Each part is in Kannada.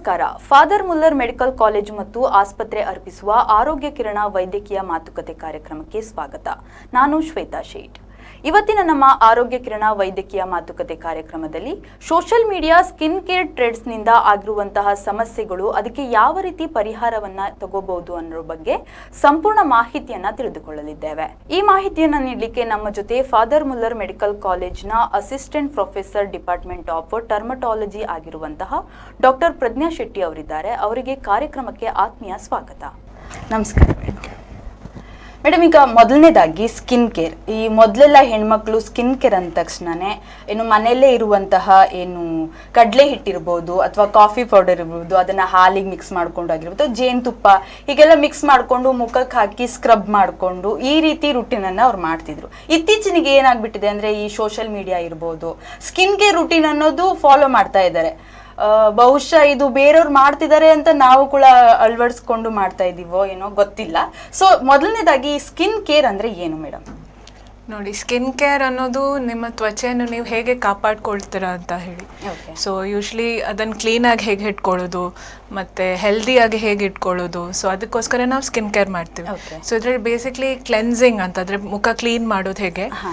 ನಮಸ್ಕಾರ. ಫಾದರ್ ಮುಲ್ಲರ್ ಮೆಡಿಕಲ್ ಕಾಲೇಜು ಮತ್ತು ಆಸ್ಪತ್ರೆ ಅರ್ಪಿಸುವ ಆರೋಗ್ಯ ಕಿರಣ ವೈದ್ಯಕೀಯ ಮಾತುಕತೆ ಕಾರ್ಯಕ್ರಮಕ್ಕೆ ಸ್ವಾಗತ. ನಾನು ಶ್ವೇತಾ ಶೇಟ್. ಇವತ್ತಿನ ನಮ್ಮ ಆರೋಗ್ಯ ಕಿರಣ ವೈದ್ಯಕೀಯ ಮಾತುಕತೆ ಕಾರ್ಯಕ್ರಮದಲ್ಲಿ ಸೋಷಿಯಲ್ ಮೀಡಿಯಾ ಸ್ಕಿನ್ ಕೇರ್ ಟ್ರೆಡ್ಸ್ನಿಂದ ಆಗಿರುವಂತಹ ಸಮಸ್ಯೆಗಳು, ಅದಕ್ಕೆ ಯಾವ ರೀತಿ ಪರಿಹಾರವನ್ನ ತಗೋಬಹುದು ಅನ್ನೋ ಬಗ್ಗೆ ಸಂಪೂರ್ಣ ಮಾಹಿತಿಯನ್ನ ತಿಳಿದುಕೊಳ್ಳಲಿದ್ದೇವೆ. ಈ ಮಾಹಿತಿಯನ್ನ ನೀಡಲಿಕ್ಕೆ ನಮ್ಮ ಜೊತೆ Father Muller medical ಕಾಲೇಜ್ನ assistant professor department of dermatology ಆಗಿರುವಂತಹ ಡಾಕ್ಟರ್ ಪ್ರಜ್ಞಾ ಶೆಟ್ಟಿ ಅವರಿದ್ದಾರೆ. ಅವರಿಗೆ ಕಾರ್ಯಕ್ರಮಕ್ಕೆ ಆತ್ಮೀಯ ಸ್ವಾಗತ. ನಮಸ್ಕಾರ. ಮೇಡಮ್, ಈಗ ಮೊದಲನೇದಾಗಿ ಸ್ಕಿನ್ ಕೇರ್. ಈ ಮೊದಲೆಲ್ಲ ಹೆಣ್ಮಕ್ಳು ಸ್ಕಿನ್ ಕೇರ್ ಅಂದ ತಕ್ಷಣನೇ ಏನು ಮನೆಯಲ್ಲೇ ಇರುವಂತಹ ಏನು ಕಡಲೆ ಹಿಟ್ಟಿರ್ಬೋದು ಅಥವಾ ಕಾಫಿ ಪೌಡರ್ ಇರ್ಬೋದು, ಅದನ್ನು ಹಾಲಿಗೆ ಮಿಕ್ಸ್ ಮಾಡ್ಕೊಂಡು ಆಗಿರ್ಬೋದು, ಜೇನುತುಪ್ಪ ಹೀಗೆಲ್ಲ ಮಿಕ್ಸ್ ಮಾಡಿಕೊಂಡು ಮುಖಕ್ಕೆ ಹಾಕಿ ಸ್ಕ್ರಬ್ ಮಾಡಿಕೊಂಡು ಈ ರೀತಿ ರುಟೀನನ್ನು ಅವ್ರು ಮಾಡ್ತಿದ್ರು. ಇತ್ತೀಚಿನಿಗೆ ಏನಾಗ್ಬಿಟ್ಟಿದೆ ಅಂದರೆ ಈ ಸೋಷಲ್ ಮೀಡಿಯಾ ಇರ್ಬೋದು ಸ್ಕಿನ್ ಕೇರ್ ರುಟೀನ್ ಅನ್ನೋದು ಫಾಲೋ ಮಾಡ್ತಾ ಇದ್ದಾರೆ. ಬಹುಶಃ ಇದು ಬೇರೆಯವ್ರು ಮಾಡ್ತಿದ್ದಾರೆ ಅಂತ ನಾವು ಕೂಡ ಅಳವಡಿಸ್ಕೊಂಡು ಮಾಡ್ತಾ ಇದ್ದೀವೋ ಏನೋ ಗೊತ್ತಿಲ್ಲ. ಸೊ ಮೊದಲನೇದಾಗಿ ಸ್ಕಿನ್ ಕೇರ್ ಅಂದ್ರೆ ಏನು ಮೇಡಮ್ ನೋಡಿ ಸ್ಕಿನ್ ಕೇರ್ ಅನ್ನೋದು ನಿಮ್ಮ ತ್ವಚೆಯನ್ನು ನೀವು ಹೇಗೆ ಕಾಪಾಡ್ಕೊಳ್ತೀರಾ ಅಂತ ಹೇಳಿ. ಓಕೆ ಸೊ ಯೂಶ್ವಲಿ ಅದನ್ನು ಕ್ಲೀನಾಗಿ ಹೇಗೆ ಇಟ್ಕೊಳ್ಳೋದು ಮತ್ತು ಹೆಲ್ದಿಯಾಗಿ ಹೇಗೆ ಇಟ್ಕೊಳ್ಳೋದು. ಸೊ ಅದಕ್ಕೋಸ್ಕರ ನಾವು ಸ್ಕಿನ್ ಕೇರ್ ಮಾಡ್ತೀವಿ. ಸೊ ಇದ್ರಲ್ಲಿ ಬೇಸಿಕ್ಲಿ ಕ್ಲೆನ್ಸಿಂಗ್ ಅಂತ ಅಂದರೆ ಮುಖ ಕ್ಲೀನ್ ಮಾಡೋದು ಹೇಗೆ? ಹಾ.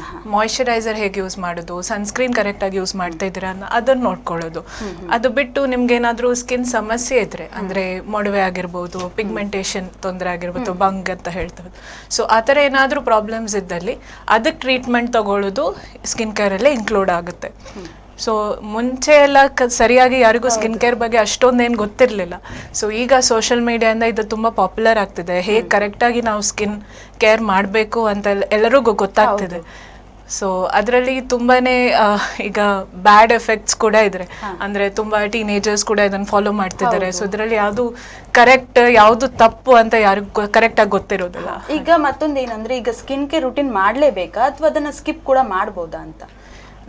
ಹೇಗೆ ಯೂಸ್ ಮಾಡೋದು? ಸನ್ಸ್ಕ್ರೀನ್ ಕರೆಕ್ಟಾಗಿ ಯೂಸ್ ಮಾಡ್ತಾ ಇದ್ದೀರಾ ಅದನ್ನ ಅದನ್ನು ನೋಡ್ಕೊಳ್ಳೋದು. ಅದು ಬಿಟ್ಟು ನಿಮ್ಗೆ ಏನಾದರೂ ಸ್ಕಿನ್ ಸಮಸ್ಯೆ ಇದ್ರೆ ಅಂದ್ರೆ ಮೊಡವೆ ಆಗಿರ್ಬೋದು ಪಿಗ್ಮೆಂಟೇಷನ್ ತೊಂದರೆ ಆಗಿರ್ಬೋದು ಬಂಗ್ ಅಂತ ಹೇಳ್ತಾರೆ ಸೊ ಆ ಥರ ಏನಾದರೂ ಪ್ರಾಬ್ಲಮ್ಸ್ ಇದ್ದಲ್ಲಿ ಅದಕ್ಕೆ ಟ್ರೀಟ್ಮೆಂಟ್ ತಗೊಳ್ಳೋದು ಸ್ಕಿನ್ ಕೇರ್ ಅಲ್ಲೇ ಇನ್ಕ್ಲೂಡ್ ಆಗುತ್ತೆ. ಸೊ ಮುಂಚೆ ಎಲ್ಲ ಕ ಸರಿಯಾಗಿ ಯಾರಿಗೂ ಸ್ಕಿನ್ ಕೇರ್ ಬಗ್ಗೆ ಅಷ್ಟೊಂದೇನು ಗೊತ್ತಿರಲಿಲ್ಲ. ಸೊ ಈಗ ಸೋಷಿಯಲ್ ಮೀಡಿಯಾಯಿಂದ ಇದು ತುಂಬ ಪಾಪ್ಯುಲರ್ ಆಗ್ತಿದೆ. ಹೇಗೆ ಕರೆಕ್ಟಾಗಿ ನಾವು ಸ್ಕಿನ್ ಕೇರ್ ಮಾಡಬೇಕು ಅಂತ ಎಲ್ಲ- ಎಲ್ಲರಿಗೂ ಗೊತ್ತಾಗ್ತಿದೆ. ಸೊ ಅದರಲ್ಲಿ ತುಂಬಾನೇ ಈಗ ಬ್ಯಾಡ್ ಎಫೆಕ್ಟ್ಸ್ ಕೂಡ ಇದ್ರೆ. ಅಂದ್ರೆ ತುಂಬಾ ಟೀನೇಜರ್ಸ್ ಕೂಡ ಇದನ್ನ ಫಾಲೋ ಮಾಡ್ತಿದ್ದಾರೆ. ಸೊ ಇದರಲ್ಲಿ ಯಾವುದು ಕರೆಕ್ಟ್ ಯಾವುದು ತಪ್ಪು ಅಂತ ಯಾರಿಗೂ ಕರೆಕ್ಟ್ ಆಗಿ ಗೊತ್ತಿರೋದಿಲ್ಲ. ಈಗ ಮತ್ತೊಂದು ಏನಂದ್ರೆ ಈಗ ಸ್ಕಿನ್ ಕೇರ್ ರುಟೀನ್ ಮಾಡ್ಲೇಬೇಕಾ? ಅಥವಾ ಅದನ್ನ ಸ್ಕಿಪ್ ಕೂಡ ಮಾಡ್ಬೋದಾ ಅಂತ?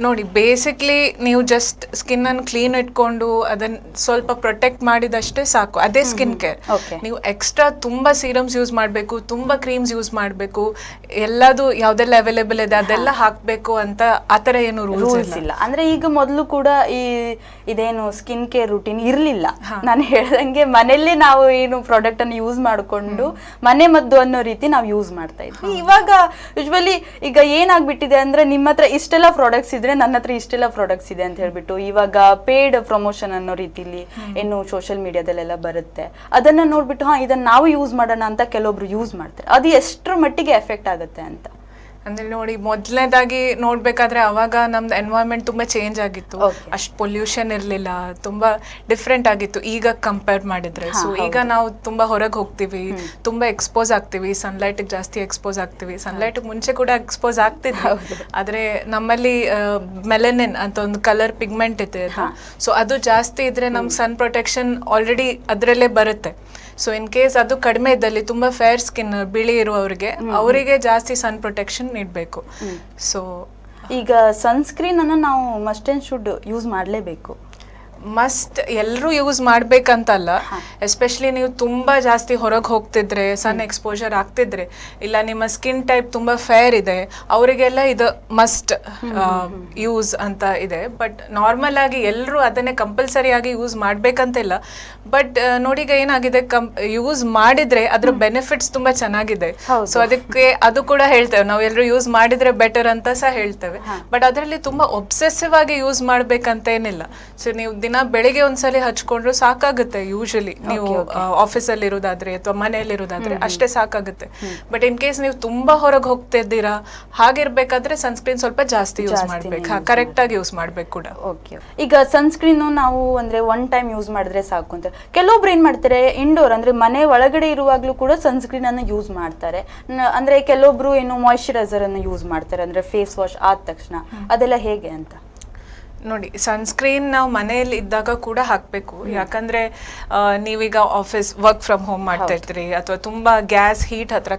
ನೋಡಿ ಬೇಸಿಕ್ಲಿ ನೀವು ಜಸ್ಟ್ ಸ್ಕಿನ್ ಅನ್ನು ಕ್ಲೀನ್ ಇಟ್ಕೊಂಡು ಅದನ್ನ ಸ್ವಲ್ಪ ಪ್ರೊಟೆಕ್ಟ್ ಮಾಡಿದಷ್ಟೇ ಸಾಕು. ಅದೇ ಸ್ಕಿನ್ ಕೇರ್. ನೀವು ಎಕ್ಸ್ಟ್ರಾ ತುಂಬಾ ಸೀರಮ್ಸ್ ಯೂಸ್ ಮಾಡಬೇಕು ತುಂಬಾ ಕ್ರೀಮ್ಸ್ ಯೂಸ್ ಮಾಡಬೇಕು ಎಲ್ಲದು ಯಾವ್ದೆಲ್ಲ ಅವೈಲೇಬಲ್ ಇದೆ ಅದೆಲ್ಲ ಹಾಕ್ಬೇಕು ಅಂತ ಆತರ ಏನು ರೂಲ್ಸ್ ಇಲ್ಲ. ಅಂದ್ರೆ ಈಗ ಮೊದಲು ಕೂಡ ಈ ಇದೇನು ಸ್ಕಿನ್ ಕೇರ್ ರುಟೀನ್ ಇರ್ಲಿಲ್ಲ. ನಾನು ಹೇಳ್ದಂಗೆ ಮನೆಯಲ್ಲೇ ನಾವು ಏನು ಪ್ರಾಡಕ್ಟ್ ಅನ್ನು ಯೂಸ್ ಮಾಡಿಕೊಂಡು ಮನೆ ಮದ್ದು ಅನ್ನೋ ರೀತಿ ನಾವು ಯೂಸ್ ಮಾಡ್ತಾ ಇದ್ವಿ. ಇವಾಗ ಯೂಶ್ವಲಿ ಈಗ ಏನಾಗ್ಬಿಟ್ಟಿದೆ ಅಂದ್ರೆ ನಿಮ್ಮ ಹತ್ರ ಇಷ್ಟೆಲ್ಲ ಪ್ರಾಡಕ್ಟ್ಸ್ ಇದ್ರೆ ನನ್ನ ಹತ್ರ ಇಷ್ಟೆಲ್ಲ ಪ್ರಾಡಕ್ಟ್ಸ್ ಇದೆ ಅಂತ ಹೇಳ್ಬಿಟ್ಟು ಇವಾಗ ಪೇಡ್ ಪ್ರಮೋಷನ್ ಅನ್ನೋ ರೀತಿಲಿ ಏನು ಸೋಷಿಯಲ್ ಮೀಡಿಯಾದಲ್ಲೆಲ್ಲ ಬರುತ್ತೆ. ಅದನ್ನ ನೋಡ್ಬಿಟ್ಟು ಹಾ ಇದನ್ನ ನಾವು ಯೂಸ್ ಮಾಡೋಣ ಅಂತ ಕೆಲವೊಬ್ರು ಯೂಸ್ ಮಾಡ್ತಾರೆ. ಅದು ಎಷ್ಟರ ಮಟ್ಟಿಗೆ ಎಫೆಕ್ಟ್ ಆಗುತ್ತೆ ಅಂತ. ಅಂದ್ರೆ ನೋಡಿ ಮೊದಲನೇದಾಗಿ ನೋಡ್ಬೇಕಾದ್ರೆ ಅವಾಗ ನಮ್ದು ಎನ್ವೈರ್ಮೆಂಟ್ ತುಂಬಾ ಚೇಂಜ್ ಆಗಿತ್ತು. Okay. ಅಷ್ಟು ಪೊಲ್ಯೂಷನ್ ಇರಲಿಲ್ಲ ತುಂಬಾ ಡಿಫ್ರೆಂಟ್ ಆಗಿತ್ತು. ಈಗ ಕಂಪೇರ್ ಮಾಡಿದ್ರೆ. ಹಾ, ಸೊ ಈಗ ನಾವು ತುಂಬಾ ಹೊರಗೆ ಹೋಗ್ತೀವಿ ತುಂಬಾ ಎಕ್ಸ್ಪೋಸ್ ಆಗ್ತೀವಿ ಸನ್ಲೈಟ್ ಜಾಸ್ತಿ ಎಕ್ಸ್ಪೋಸ್ ಆಗ್ತೀವಿ. ಸನ್ಲೈಟ್ ಮುಂಚೆ ಕೂಡ ಎಕ್ಸ್ಪೋಸ್ ಆಗ್ತಿದ್ವಿ. ಆದ್ರೆ ನಮ್ಮಲ್ಲಿ ಮೆಲನಿನ್ ಅಂತ ಒಂದು ಕಲರ್ ಪಿಗ್ಮೆಂಟ್ ಇದೆ ಸೊ ಅದು ಜಾಸ್ತಿ ಇದ್ರೆ ನಮ್ಗೆ ಸನ್ ಪ್ರೊಟೆಕ್ಷನ್ ಆಲ್ರೆಡಿ ಅದರಲ್ಲೇ ಬರುತ್ತೆ. ಸೊ ಇನ್ ಕೇಸ್ ಅದು ಕಡಿಮೆ ಇದ್ದಲ್ಲಿ ತುಂಬಾ ಫೇರ್ ಸ್ಕಿನ್ ಬಿಳಿ ಇರುವವರಿಗೆ ಅವರಿಗೆ ಜಾಸ್ತಿ ಸನ್ ಪ್ರೊಟೆಕ್ಷನ್ ನೀಡಬೇಕು. ಸೊ ಈಗ ಸನ್ಸ್ಕ್ರೀನ್ ಅನ್ನ ನಾವು ಮಸ್ಟ್ ಅಂಡ್ ಶುಡ್ ಯೂಸ್ ಮಾಡಲೇಬೇಕು. ಮಸ್ಟ್ ಎಲ್ಲರೂ ಯೂಸ್ ಮಾಡ್ಬೇಕಂತಲ್ಲ ಎಸ್ಪೆಷಲಿ ನೀವು ತುಂಬಾ ಜಾಸ್ತಿ ಹೊರಗೆ ಹೋಗ್ತಿದ್ರೆ ಸನ್ ಎಕ್ಸ್ಪೋಜರ್ ಆಗ್ತಿದ್ರೆ ಇಲ್ಲ ನಿಮ್ಮ ಸ್ಕಿನ್ ಟೈಪ್ ತುಂಬಾ ಫೇರ್ ಇದೆ ಅವರಿಗೆಲ್ಲ ಇದು ಮಸ್ಟ್ ಯೂಸ್ ಅಂತ ಇದೆ. ಬಟ್ ನಾರ್ಮಲ್ ಆಗಿ ಎಲ್ಲರೂ ಅದನ್ನೇ ಕಂಪಲ್ಸರಿ ಆಗಿ ಯೂಸ್ ಮಾಡ್ಬೇಕಂತಿಲ್ಲ. ಬಟ್ ನೋಡಿ ಈಗ ಏನಾಗಿದೆ ಕಂ ಯೂಸ್ ಮಾಡಿದ್ರೆ ಅದ್ರ ಬೆನಿಫಿಟ್ಸ್ ತುಂಬಾ ಚೆನ್ನಾಗಿದೆ. ಸೊ ಅದಕ್ಕೆ ಅದು ಕೂಡ ಹೇಳ್ತೇವೆ. ನಾವು ಎಲ್ಲರೂ ಯೂಸ್ ಮಾಡಿದ್ರೆ ಬೆಟರ್ ಅಂತ ಸಹ ಹೇಳ್ತೇವೆ. ಬಟ್ ಅದರಲ್ಲಿ ತುಂಬಾ ಒಬ್ಸೆಸಿವ್ ಆಗಿ ಯೂಸ್ ಮಾಡ್ಬೇಕಂತ ಏನಿಲ್ಲ ಸೊ ನೀವು ದಿನ ಬೆಳಿಗ್ಗೆ ಒಂದ್ಸಲಿ ಹಚ್ಕೊಂಡ್ರು ಸಾಕಾಗುತ್ತೆ ಯೂಶಲಿ ನೀವು ಆಫೀಸಲ್ಲಿ ಇರೋದಾದ್ರೆ ಅಥವಾ ಮನೆಯಲ್ಲಿ ಇರೋದಾದ್ರೆ ಅಷ್ಟೇ ಸಾಕಾಗುತ್ತೆ. ಬಟ್ ಇನ್ ಕೇಸ್ ನೀವು ತುಂಬಾ ಹೊರಗೆ ಹೋಗ್ತಿದ್ದೀರಾ ಹಾಗಿರ್ಬೇಕಾದ್ರೆ ಸನ್ಸ್ಕ್ರೀನ್ ಸ್ವಲ್ಪ ಜಾಸ್ತಿ ಯೂಸ್ ಮಾಡ್ಬೇಕು. ಕರೆಕ್ಟ್ ಆಗಿ ಯೂಸ್ ಮಾಡ್ಬೇಕು ಕೂಡ. ಓಕೆ ಈಗ ಸನ್ಸ್ಕ್ರೀನ್ ನಾವು ಅಂದ್ರೆ ಒನ್ ಟೈಮ್ ಯೂಸ್ ಮಾಡಿದ್ರೆ ಸಾಕು ಅಂತ. ಕೆಲವೊಬ್ರು ಏನ್ ಮಾಡ್ತಾರೆ ಇಂಡೋರ್ ಅಂದ್ರೆ ಮನೆ ಒಳಗಡೆ ಇರುವಾಗ್ಲೂ ಕೂಡ ಸನ್ಸ್ಕ್ರೀನ್ ಅನ್ನು ಯೂಸ್ ಮಾಡ್ತಾರೆ. ಅಂದ್ರೆ ಕೆಲವೊಬ್ರು ಏನು ಮಾಯಿಶ್ಚರೈಸರ್ ಅನ್ನು ಯೂಸ್ ಮಾಡ್ತಾರೆ ಅಂದ್ರೆ ಫೇಸ್ ವಾಶ್ ಆದ ತಕ್ಷಣ. ಅದೆಲ್ಲ ಹೇಗೆ ಅಂತ? ನೋಡಿ ಸನ್ಸ್ಕ್ರೀನ್ ನಾವು ಮನೆಯಲ್ಲಿ ಇದ್ದಾಗ ಕೂಡ ಹಾಕಬೇಕು. ಯಾಕಂದ್ರೆ ಆ, ನೀವೀಗ ಆಫೀಸ್ ವರ್ಕ್ ಫ್ರಮ್ ಹೋಮ್ ಮಾಡ್ತಾ ಇರ್ತೀರಿ ಅಥವಾ ತುಂಬಾ ಗ್ಯಾಸ್ ಹೀಟ್ ಹತ್ರ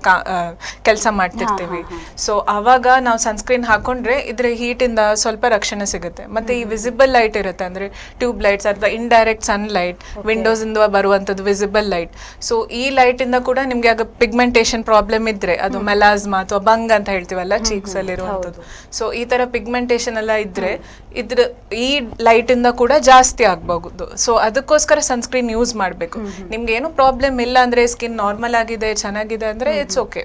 ಕೆಲಸ ಮಾಡ್ತಿರ್ತೀವಿ. ಸೊ ಅವಾಗ ನಾವು ಸನ್ಸ್ಕ್ರೀನ್ ಹಾಕೊಂಡ್ರೆ ಇದ್ರ heat ಇಂದ ಸ್ವಲ್ಪ ರಕ್ಷಣೆ ಸಿಗುತ್ತೆ. ಮತ್ತೆ ಈ ವಿಸಿಬಲ್ ಲೈಟ್ ಇರುತ್ತೆ ಅಂದ್ರೆ ಟ್ಯೂಬ್ ಲೈಟ್ಸ್ ಅಥವಾ ಇಂಡೈರೆಕ್ಟ್ ಸನ್ ಲೈಟ್ ವಿಂಡೋಸ್ ಇಂದ ಬರುವಂತದ್ದು ವಿಸಿಬಲ್ ಲೈಟ್ ಸೊ ಈ ಲೈಟ್ ಇಂದ ಕೂಡ ನಿಮ್ಗೆ ಆಗ ಪಿಗ್ಮೆಂಟೇಷನ್ ಪ್ರಾಬ್ಲಮ್ ಇದ್ರೆ ಅದು ಮೆಲಾಸ್ಮಾ ಅಥವಾ ಬಂಗ್ ಅಂತ ಹೇಳ್ತೀವಲ್ಲ ಚೀಕ್ಸ್ ಅಲ್ಲಿ ಇರುವಂತದ್ದು ಸೊ ಈ ತರ ಪಿಗ್ಮೆಂಟೇಷನ್ ಎಲ್ಲ ಇದ್ರೆ ಇದ್ರ ಈ ಲೈಟ್ ಇಂದ ಕೂಡ ಜಾಸ್ತಿ ಆಗಬಹುದು. ಸೊ ಅದಕ್ಕೋಸ್ಕರ ಸನ್ಸ್ಕ್ರೀನ್ ಯೂಸ್ ಮಾಡಬೇಕು. ನಿಮ್ಗೆ ಏನು ಪ್ರಾಬ್ಲಮ್ ಇಲ್ಲ ಅಂದ್ರೆ ಸ್ಕಿನ್ ನಾರ್ಮಲ್ ಆಗಿದೆ ಚೆನ್ನಾಗಿದೆ ಅಂದ್ರೆ ಇಟ್ಸ್ ಓಕೆ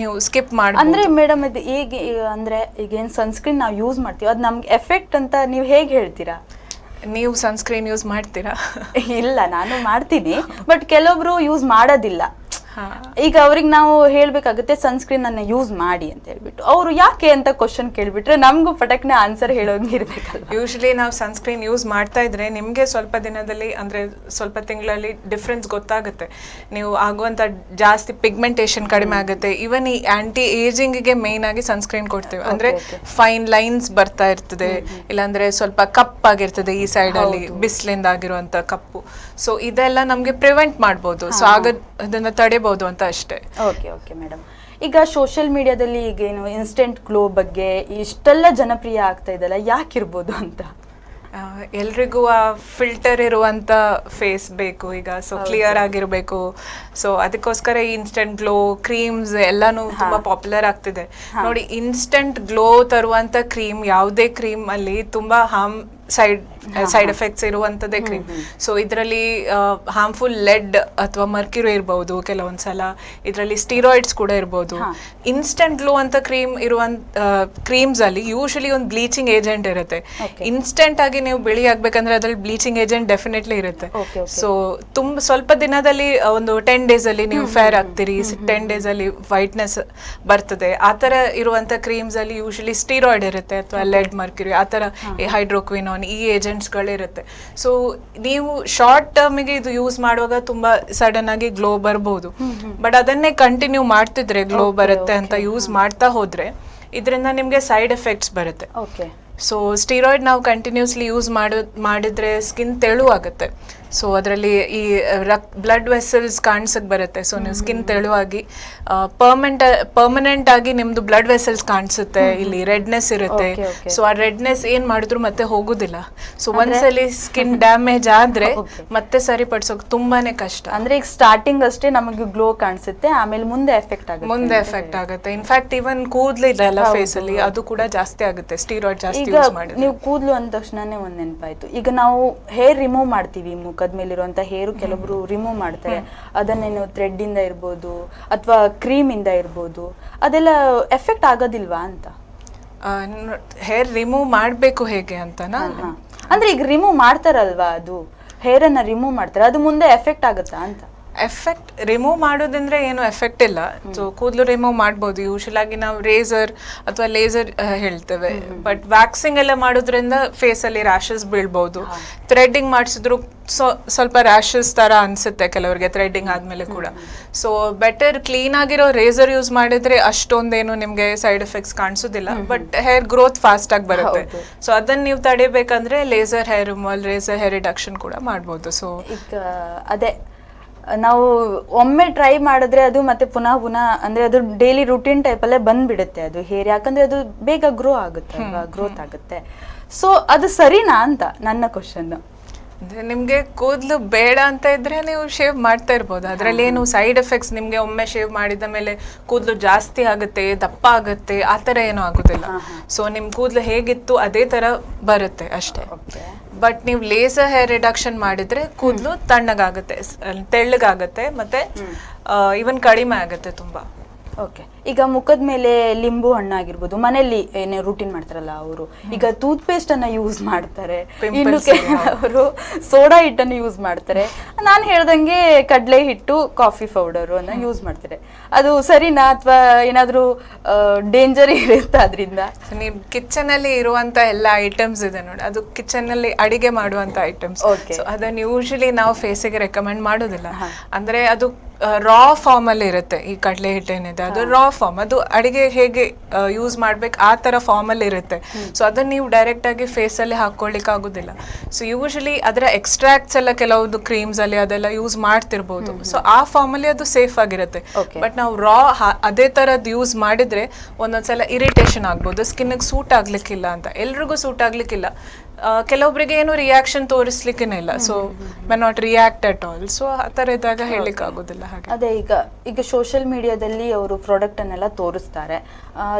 ನೀವು ಸ್ಕಿಪ್ ಮಾಡಿ ಅಂದ್ರೆ ಮೇಡಮ್ ಇದು ಈಗ ಅಂದ್ರೆ ಈಗ ಏನ್ ಸನ್ಸ್ಕ್ರೀನ್ ನಾವು ಯೂಸ್ ಮಾಡ್ತೀವಿ ಅದು ನಮ್ಗೆ ಎಫೆಕ್ಟ್ ಅಂತ ನೀವು ಹೇಗೆ ಹೇಳ್ತೀರಾ? ನೀವು ಸನ್ಸ್ಕ್ರೀನ್ ಯೂಸ್ ಮಾಡ್ತೀರಾ? ಇಲ್ಲ ನಾನು ಮಾಡ್ತೀನಿ ಬಟ್ ಕೆಲವೊಬ್ರು ಯೂಸ್ ಮಾಡೋದಿಲ್ಲ. ಈಗ ಅವ್ರಿಗೆ ನಾವು ಹೇಳ್ಬೇಕಾಗುತ್ತೆ ಸನ್ಸ್ಕ್ರೀನ್ ಅನ್ನ ಯೂಸ್ ಮಾಡಿ ಅಂತ ಹೇಳ್ಬಿಟ್ಟು. ಅವರು ಯಾಕೆ ಅಂತ ಕ್ವಶನ್ ಕೇಳ್ಬಿಟ್ರೆ ನಮಗೂ ಪಟಕ್ನೆ ಆನ್ಸರ್ ಹೇಳೋಂಗಿರ್ಬೇಕಲ್ಲ ಯೂಶಲಿ ನಾವು ಸನ್ಸ್ಕ್ರೀನ್ ಯೂಸ್ ಮಾಡ್ತಾ ಇದ್ರೆ ನಿಮಗೆ ಸ್ವಲ್ಪ ದಿನದಲ್ಲಿ ಅಂದ್ರೆ ಸ್ವಲ್ಪ ತಿಂಗಳಲ್ಲಿ ಡಿಫ್ರೆನ್ಸ್ ಗೊತ್ತಾಗುತ್ತೆ. ನೀವು ಆಗುವಂತ ಜಾಸ್ತಿ ಪಿಗ್ಮೆಂಟೇಷನ್ ಕಡಿಮೆ ಆಗುತ್ತೆ. ಈವನ್ ಈ ಆಂಟಿ ಏಜಿಂಗ್ಗೆ ಮೇನ್ ಆಗಿ ಸನ್ಸ್ಕ್ರೀನ್ ಕೊಡ್ತೇವೆ. ಅಂದ್ರೆ ಫೈನ್ ಲೈನ್ಸ್ ಬರ್ತಾ ಇರ್ತದೆ. ಇಲ್ಲಾಂದ್ರೆ ಸ್ವಲ್ಪ ಕಪ್ ಆಗಿರ್ತದೆ ಈ ಸೈಡ್ ಅಲ್ಲಿ ಬಿಸಿಲಿಂದ ಆಗಿರುವಂತ ಕಪ್ಪು. ಸೊ ಇದೆಲ್ಲ ನಮ್ಗೆ ಪ್ರಿವೆಂಟ್ ಮಾಡ್ಬೋದು. ಸೊ ಆಗ ಅದನ್ನ ತಡೆಬಹುದು ಅಂತ ಅಷ್ಟೇ. ಓಕೆ ಓಕೆ ಮೇಡಮ್ ಈಗ ಸೋಷಿಯಲ್ ಮೀಡಿಯಾದಲ್ಲಿ ಈಗ ಏನು ಇನ್ಸ್ಟೆಂಟ್ ಗ್ಲೋ ಬಗ್ಗೆ ಇಷ್ಟೆಲ್ಲ ಜನಪ್ರಿಯ ಆಗ್ತಾ ಇದೆಲ್ಲ ಯಾಕಿರ್ಬೋದು ಅಂತ? ಆ, ಎಲ್ರಿಗೂ ಆ ಫಿಲ್ಟರ್ ಇರುವಂತ ಫೇಸ್ ಬೇಕು ಈಗ. ಸೊ ಕ್ಲಿಯರ್ ಆಗಿರಬೇಕು. ಸೊ ಅದಕ್ಕೋಸ್ಕರ ಈ ಇನ್ಸ್ಟೆಂಟ್ ಗ್ಲೋ ಕ್ರೀಮ್ಸ್ ಎಲ್ಲಾನು ತುಂಬಾ ಪಾಪ್ಯುಲರ್ ಆಗ್ತಿದೆ. ನೋಡಿ ಇನ್ಸ್ಟೆಂಟ್ ಗ್ಲೋ ತರುವಂತ ಕ್ರೀಮ್ ಯಾವುದೇ ಕ್ರೀಮ್ ಅಲ್ಲಿ ತುಂಬಾ ಹಾರ್ಮ್ ಸೈಡ್ ಸೈಡ್ ಎಫೆಕ್ಟ್ಸ್ ಇರುವಂತದ್ದೇ ಕ್ರೀಮ್ ಸೊ ಇದರಲ್ಲಿ ಹಾರ್ಮ್ಫುಲ್ ಲೆಡ್ ಅಥವಾ ಮರ್ಕ್ಯೂರಿ ಇರಬಹುದು ಕೆಲವೊಂದ್ಸಲ. ಇದರಲ್ಲಿ ಸ್ಟೀರಾಯ್ಡ್ಸ್ ಕೂಡ ಇರಬಹುದು ಇನ್ಸ್ಟೆಂಟ್ ಗ್ಲೋ ಅಂತ ಕ್ರೀಮ್ ಇರುವಂತ ಕ್ರೀಮ್ಸ್ ಅಲ್ಲಿ ಯೂಶಲಿ ಒಂದು ಬ್ಲೀಚಿಂಗ್ ಏಜೆಂಟ್ ಇರುತ್ತೆ. ಇನ್ಸ್ಟೆಂಟ್ ಆಗಿ ನೀವು ಬಿಳಿ ಆಗ್ಬೇಕಂದ್ರೆ ಅದ್ರಲ್ಲಿ ಬ್ಲೀಚಿಂಗ್ ಏಜೆಂಟ್ ಡೆಫಿನೆಟ್ಲಿ ಇರುತ್ತೆ. ಸೊ ತುಂಬ ಸ್ವಲ್ಪ ದಿನದಲ್ಲಿ ಒಂದು ಟೆನ್ ಡೇಸ್ ಅಲ್ಲಿ ನೀವು ಫೇರ್ ಆಗ್ತೀರಿ. ಟೆನ್ ಡೇಸ್ ಅಲ್ಲಿ ವೈಟ್ನೆಸ್ ಬರ್ತದೆ. ಆತರ ತರ ಇರುವಂತ ಕ್ರೀಮ್ಸ್ ಅಲ್ಲಿ ಯೂಶಲಿ ಸ್ಟೀರಾಯ್ಡ್ ಇರುತ್ತೆ ಅಥವಾ ಲೆಡ್ ಮರ್ಕ್ಯೂರಿ ಆತರ ತರ ಹೈಡ್ರೋಕ್ವಿನಾನ್ ಈ ಏಜೆಂಟ್ಸ್ ಗಳಿರುತ್ತೆ. ಸೊ ನೀವು ಶಾರ್ಟ್ ಟರ್ಮಿಗೆ ಇದು ಯೂಸ್ ಮಾಡುವಾಗ ತುಂಬಾ ಸಡನ್ ಆಗಿ ಗ್ಲೋ ಬರ್ಬೋದು. ಬಟ್ ಅದನ್ನೇ ಕಂಟಿನ್ಯೂ ಮಾಡ್ತಿದ್ರೆ ಗ್ಲೋ ಬರುತ್ತೆ ಅಂತ ಯೂಸ್ ಮಾಡ್ತಾ ಹೋದ್ರೆ ಇದರಿಂದ ನಿಮಗೆ ಸೈಡ್ ಎಫೆಕ್ಟ್ಸ್ ಬರುತ್ತೆ. ಓಕೆ ಸೊ ಸ್ಟೀರಾಯ್ಡ್ ನಾವು ಕಂಟಿನ್ಯೂಸ್ಲಿ ಯೂಸ್ ಮಾಡೋ ಮಾಡಿದ್ರೆ ಸ್ಕಿನ್ ತೆಳು ಆಗುತ್ತೆ ಸೊ ಅದರಲ್ಲಿ ಈ ರಕ್ ಬ್ಲಡ್ ವೆಸಲ್ಸ್ ಕಾಣಿಸಕ್ಕೆ ಬರುತ್ತೆ. ಸೊ ನೀವು ಸ್ಕಿನ್ ತೆಳುವಾಗಿ ಪರ್ಮನೆಂಟ್ ಪರ್ಮನೆಂಟ್ ಆಗಿ ನಿಮ್ದು ಬ್ಲಡ್ ವೆಸಲ್ಸ್ ಕಾಣಿಸುತ್ತೆ. ಇಲ್ಲಿ ರೆಡ್ನೆಸ್ ಇರುತ್ತೆ. ಸೊ ಆ ರೆಡ್ನೆಸ್ ಏನ್ ಮಾಡಿದ್ರು ಮತ್ತೆ ಹೋಗುದಿಲ್ಲ. ಸೊ ಒಂದ್ಸಲಿ ಸ್ಕಿನ್ ಡ್ಯಾಮೇಜ್ ಆದ್ರೆ. ಮತ್ತೆ ಸರಿಪಡಿಸೋಕ್ ತುಂಬಾನೇ ಕಷ್ಟ. ಅಂದ್ರೆ ಈಗ ಸ್ಟಾರ್ಟಿಂಗ್ ಅಷ್ಟೇ ನಮಗೆ ಗ್ಲೋ ಕಾಣಿಸುತ್ತೆ ಆಮೇಲೆ ಮುಂದೆ ಎಫೆಕ್ಟ್ ಆಗುತ್ತೆ. ಮುಂದೆ ಎಫೆಕ್ಟ್ ಆಗುತ್ತೆ. ಇನ್ಫ್ಯಾಕ್ಟ್ ಇವನ್ ಕೂದ್ಲಿದೆಲ್ಲ ಫೇಸ್ ಅಲ್ಲಿ ಅದು ಕೂಡ ಜಾಸ್ತಿ ಆಗುತ್ತೆ. ಸ್ಟೀರಾಯ್ಡ್ ಜಾಸ್ತಿ ಯೂಸ್ ಮಾಡಿ ನೀವು ಕೂದಲು ಅಂದ ತಕ್ಷಣನೇ ಒಂದ್ ನೆನಪಾಯ್ತು. ಈಗ ನಾವು ಹೇರ್ ರಿಮೂವ್ ಮಾಡ್ತೀವಿ ಮುಖದ ಮೇಲಿರುವಂತ ಹೇರು ಕೆಲವರು ರಿಮೂವ್ ಮಾಡ್ತಾರೆ. ಅದನ್ನೇನು ಥ್ರೆಡ್ ಇಂದ ಇರ್ಬೋದು ಅಥವಾ ಕ್ರೀಮ್ ಇಂದ ಇರ್ಬೋದು ಅದೆಲ್ಲ ಎಫೆಕ್ಟ್ ಆಗೋದಿಲ್ವಾ ಅಂತ? ಹೇರ್ ರಿಮೂವ್ ಮಾಡಬೇಕು ಹೇಗೆ ಅಂತನಾ. ಅಂದ್ರೆ ಈಗ ರಿಮೂವ್ ಮಾಡ್ತಾರಲ್ವಾ ಅದು? ಹೇರನ್ನ ಅನ್ನ ರಿಮೂವ್ ಮಾಡ್ತಾರೆ ಅದು ಮುಂದೆ ಎಫೆಕ್ಟ್ ಆಗುತ್ತಾ ಅಂತ? ಎಫೆಕ್ಟ್ ರಿಮೂವ್ ಮಾಡೋದಂದ್ರೆ ಏನು ಎಫೆಕ್ಟ್ ಇಲ್ಲ. ಸೊ ಕೂದಲು ರಿಮೂವ್ ಮಾಡ್ಬೋದು. ಯೂಶಲ್ ಆಗಿ ನಾವು ರೇಸರ್ ಅಥವಾ ಲೇಸರ್ ಹೇಳ್ತೇವೆ. ಬಟ್ ವ್ಯಾಕ್ಸಿಂಗ್ ಎಲ್ಲ ಮಾಡೋದ್ರಿಂದ ಫೇಸ್ ಅಲ್ಲಿ ರ್ಯಾಷಸ್ ಬೀಳ್ಬೋದು. ಥ್ರೆಡ್ಡಿಂಗ್ ಮಾಡಿಸಿದ್ರು ಸೊ ಸ್ವಲ್ಪ ರ್ಯಾಷಸ್ ತರ ಅನ್ಸುತ್ತೆ ಕೆಲವರಿಗೆ ಥ್ರೆಡ್ಡಿಂಗ್ ಆದ್ಮೇಲೆ ಕೂಡ. ಸೊ ಬೆಟರ್ ಕ್ಲೀನ್ ಆಗಿರೋ ರೇಸರ್ ಯೂಸ್ ಮಾಡಿದ್ರೆ ಅಷ್ಟೊಂದೇನು ನಿಮ್ಗೆ ಸೈಡ್ ಎಫೆಕ್ಟ್ಸ್ ಕಾಣಿಸೋದಿಲ್ಲ. ಬಟ್ ಹೇರ್ ಗ್ರೋತ್ ಫಾಸ್ಟ್ ಆಗಿ ಬರುತ್ತೆ. ಸೊ ಅದನ್ನ ನೀವು ತಡಿಬೇಕಂದ್ರೆ laser hair removal razor hair reduction ಕೂಡ ಮಾಡ್ಬೋದು. ಸೊ ಈಗ ಅದೇ ನಾವು ಒಮ್ಮೆ ಟ್ರೈ ಮಾಡಿದ್ರೆ ಅದು ಮತ್ತೆ ಪುನಃ ಪುನಃ ಅಂದ್ರೆ ಅದು ಡೈಲಿ ರುಟೀನ್ ಅಲ್ಲೇ ಬಂದ್ಬಿಡುತ್ತೆ ಅದು ಹೇರ್. ಯಾಕಂದ್ರೆ ಅದು ಬೇಗ ಗ್ರೋ ಆಗುತ್ತೆ ಗ್ರೋತ್ ಆಗುತ್ತೆ. ಸೊ ಅದು ಸರಿನಾ ಅಂತ ನನ್ನ ಕ್ವಶನ್ ಅಂದ್ರೆ ನಿಮ್ಗೆ ಕೂದಲು ಬೇಡ ಅಂತ ಇದ್ರೆ ನೀವು ಶೇವ್ ಮಾಡ್ತಾ ಇರ್ಬೋದು. ಅದರಲ್ಲಿ ಏನು ಸೈಡ್ ಎಫೆಕ್ಟ್ಸ್ ನಿಮ್ಗೆ ಒಮ್ಮೆ ಶೇವ್ ಮಾಡಿದ ಮೇಲೆ ಕೂದಲು ಜಾಸ್ತಿ ಆಗುತ್ತೆ ದಪ್ಪ ಆಗುತ್ತೆ ಆ ಥರ ಏನೂ ಆಗೋದಿಲ್ಲ. ಸೊ ನಿಮ್ ಕೂದಲು ಹೇಗಿತ್ತು ಅದೇ ತರ ಬರುತ್ತೆ ಅಷ್ಟೇ. ಬಟ್ ನೀವು ಲೇಸರ್ ಹೇರ್ ರಿಡಕ್ಷನ್ ಮಾಡಿದ್ರೆ ಕೂದಲು ತಣ್ಣಗಾಗುತ್ತೆ ಸ್- ತೆಳ್ಳಗಾಗುತ್ತೆ ಮತ್ತೆ ಇವನ್ ಕಡಿಮೆ ಆಗುತ್ತೆ ತುಂಬಾ. ಓಕೆ. ಈಗ ಮುಖದ ಮೇಲೆ ಲಿಂಬು ಹಣ್ಣು ಆಗಿರ್ಬೋದು ಮನೆಯಲ್ಲಿ ಏನೇ ರೂಟೀನ್ ಮಾಡ್ತಾರಲ್ಲ ಅವರು ಈಗ ಟೂತ್ ಪೇಸ್ಟ್ ಅನ್ನ ಯೂಸ್ ಮಾಡ್ತಾರೆ. ಇನ್ನು ಕೆಲವರು ಅವರು ಸೋಡಾ ಹಿಟ್ಟನ್ನು ಯೂಸ್ ಮಾಡ್ತಾರೆ. ನಾನು ಹೇಳ್ದಂಗೆ ಕಡಲೆ ಹಿಟ್ಟು ಕಾಫಿ ಪೌಡರ್ ಅನ್ನ ಯೂಸ್ ಮಾಡ್ತಾರೆ. ಅದು ಸರಿನಾ ಅಥವಾ ಏನಾದರೂ ಡೇಂಜರ್ ಇರುತ್ತೆ ಅದರಿಂದ? ನೀವು ಕಿಚನ್ ಅಲ್ಲಿ ಇರುವಂತ ಎಲ್ಲ ಐಟಮ್ಸ್ ಇದೆ ನೋಡಿ. ಅದು ಕಿಚನ್ ಅಲ್ಲಿ ಅಡಿಗೆ ಮಾಡುವಂತ ಐಟಮ್ಸ್ ಅದನ್ನು ಯೂಶಲಿ ನಾವು ಫೇಸಿಗೆ ರೆಕಮೆಂಡ್ ಮಾಡೋದಿಲ್ಲ. ಅಂದ್ರೆ ಅದು ರಾ ಫಾರ್ಮ್ ಅಲ್ಲಿ ಇರುತ್ತೆ ಈ ಕಡಲೆ ಹಿಟ್ಟು ಏನಿದೆ. ಅದು ರಾ ಫಾರ್ಮ್ ಅದು ಅಡಿಗೆ ಹೇಗೆ ಯೂಸ್ ಮಾಡ್ಬೇಕು ಆ ತರ ಫಾರ್ಮಲ್ಲಿ ಇರುತ್ತೆ. ಸೊ ಅದನ್ನ ನೀವು ಡೈರೆಕ್ಟ್ ಆಗಿ ಫೇಸ್ ಅಲ್ಲಿ ಹಾಕೊಳ್ಳಿಕ್ ಆಗುದಿಲ್ಲ. ಸೊ ಯೂಶಲಿ ಅದರ ಎಕ್ಸ್ಟ್ರಾಕ್ಟ್ಸ್ ಎಲ್ಲ ಕೆಲವೊಂದು ಕ್ರೀಮ್ಸ್ ಅಲ್ಲಿ ಅದೆಲ್ಲ ಯೂಸ್ ಮಾಡ್ತಿರ್ಬೋದು. ಸೊ ಆ ಫಾರ್ಮಲ್ಲಿ ಅದು ಸೇಫ್ ಆಗಿರುತ್ತೆ. ಬಟ್ ನಾವು ರಾ ಅದೇ ತರದ್ ಯೂಸ್ ಮಾಡಿದ್ರೆ ಒಂದೊಂದ್ಸಲ ಇರಿಟೇಷನ್ ಆಗ್ಬೋದು. ಸ್ಕಿನ್ಗೆ ಸೂಟ್ ಆಗ್ಲಿಕ್ಕಿಲ್ಲ ಅಂತ. ಎಲ್ರಿಗೂ ಸೂಟ್ ಆಗ್ಲಿಕ್ಕಿಲ್ಲ. ಕೆಲವೊಬ್ಬರಿಗೆ ಏನು ರಿಯಾಕ್ಷನ್ ತೋರಿಸ್ಲಿಕ್ಕೆ ಇಲ್ಲ so may not react at all so ಆ ಥರ ಇದ್ದಾಗ ಹೇಳಲಿಕ್ಕೆ ಆಗೋದಿಲ್ಲ ಹಾಗೆ. ಅದೇ ಈಗ ಈಗ ಸೋಷಿಯಲ್ ಮೀಡಿಯಾದಲ್ಲಿ ಅವರು ಪ್ರಾಡಕ್ಟನ್ನೆಲ್ಲ ತೋರಿಸ್ತಾರೆ.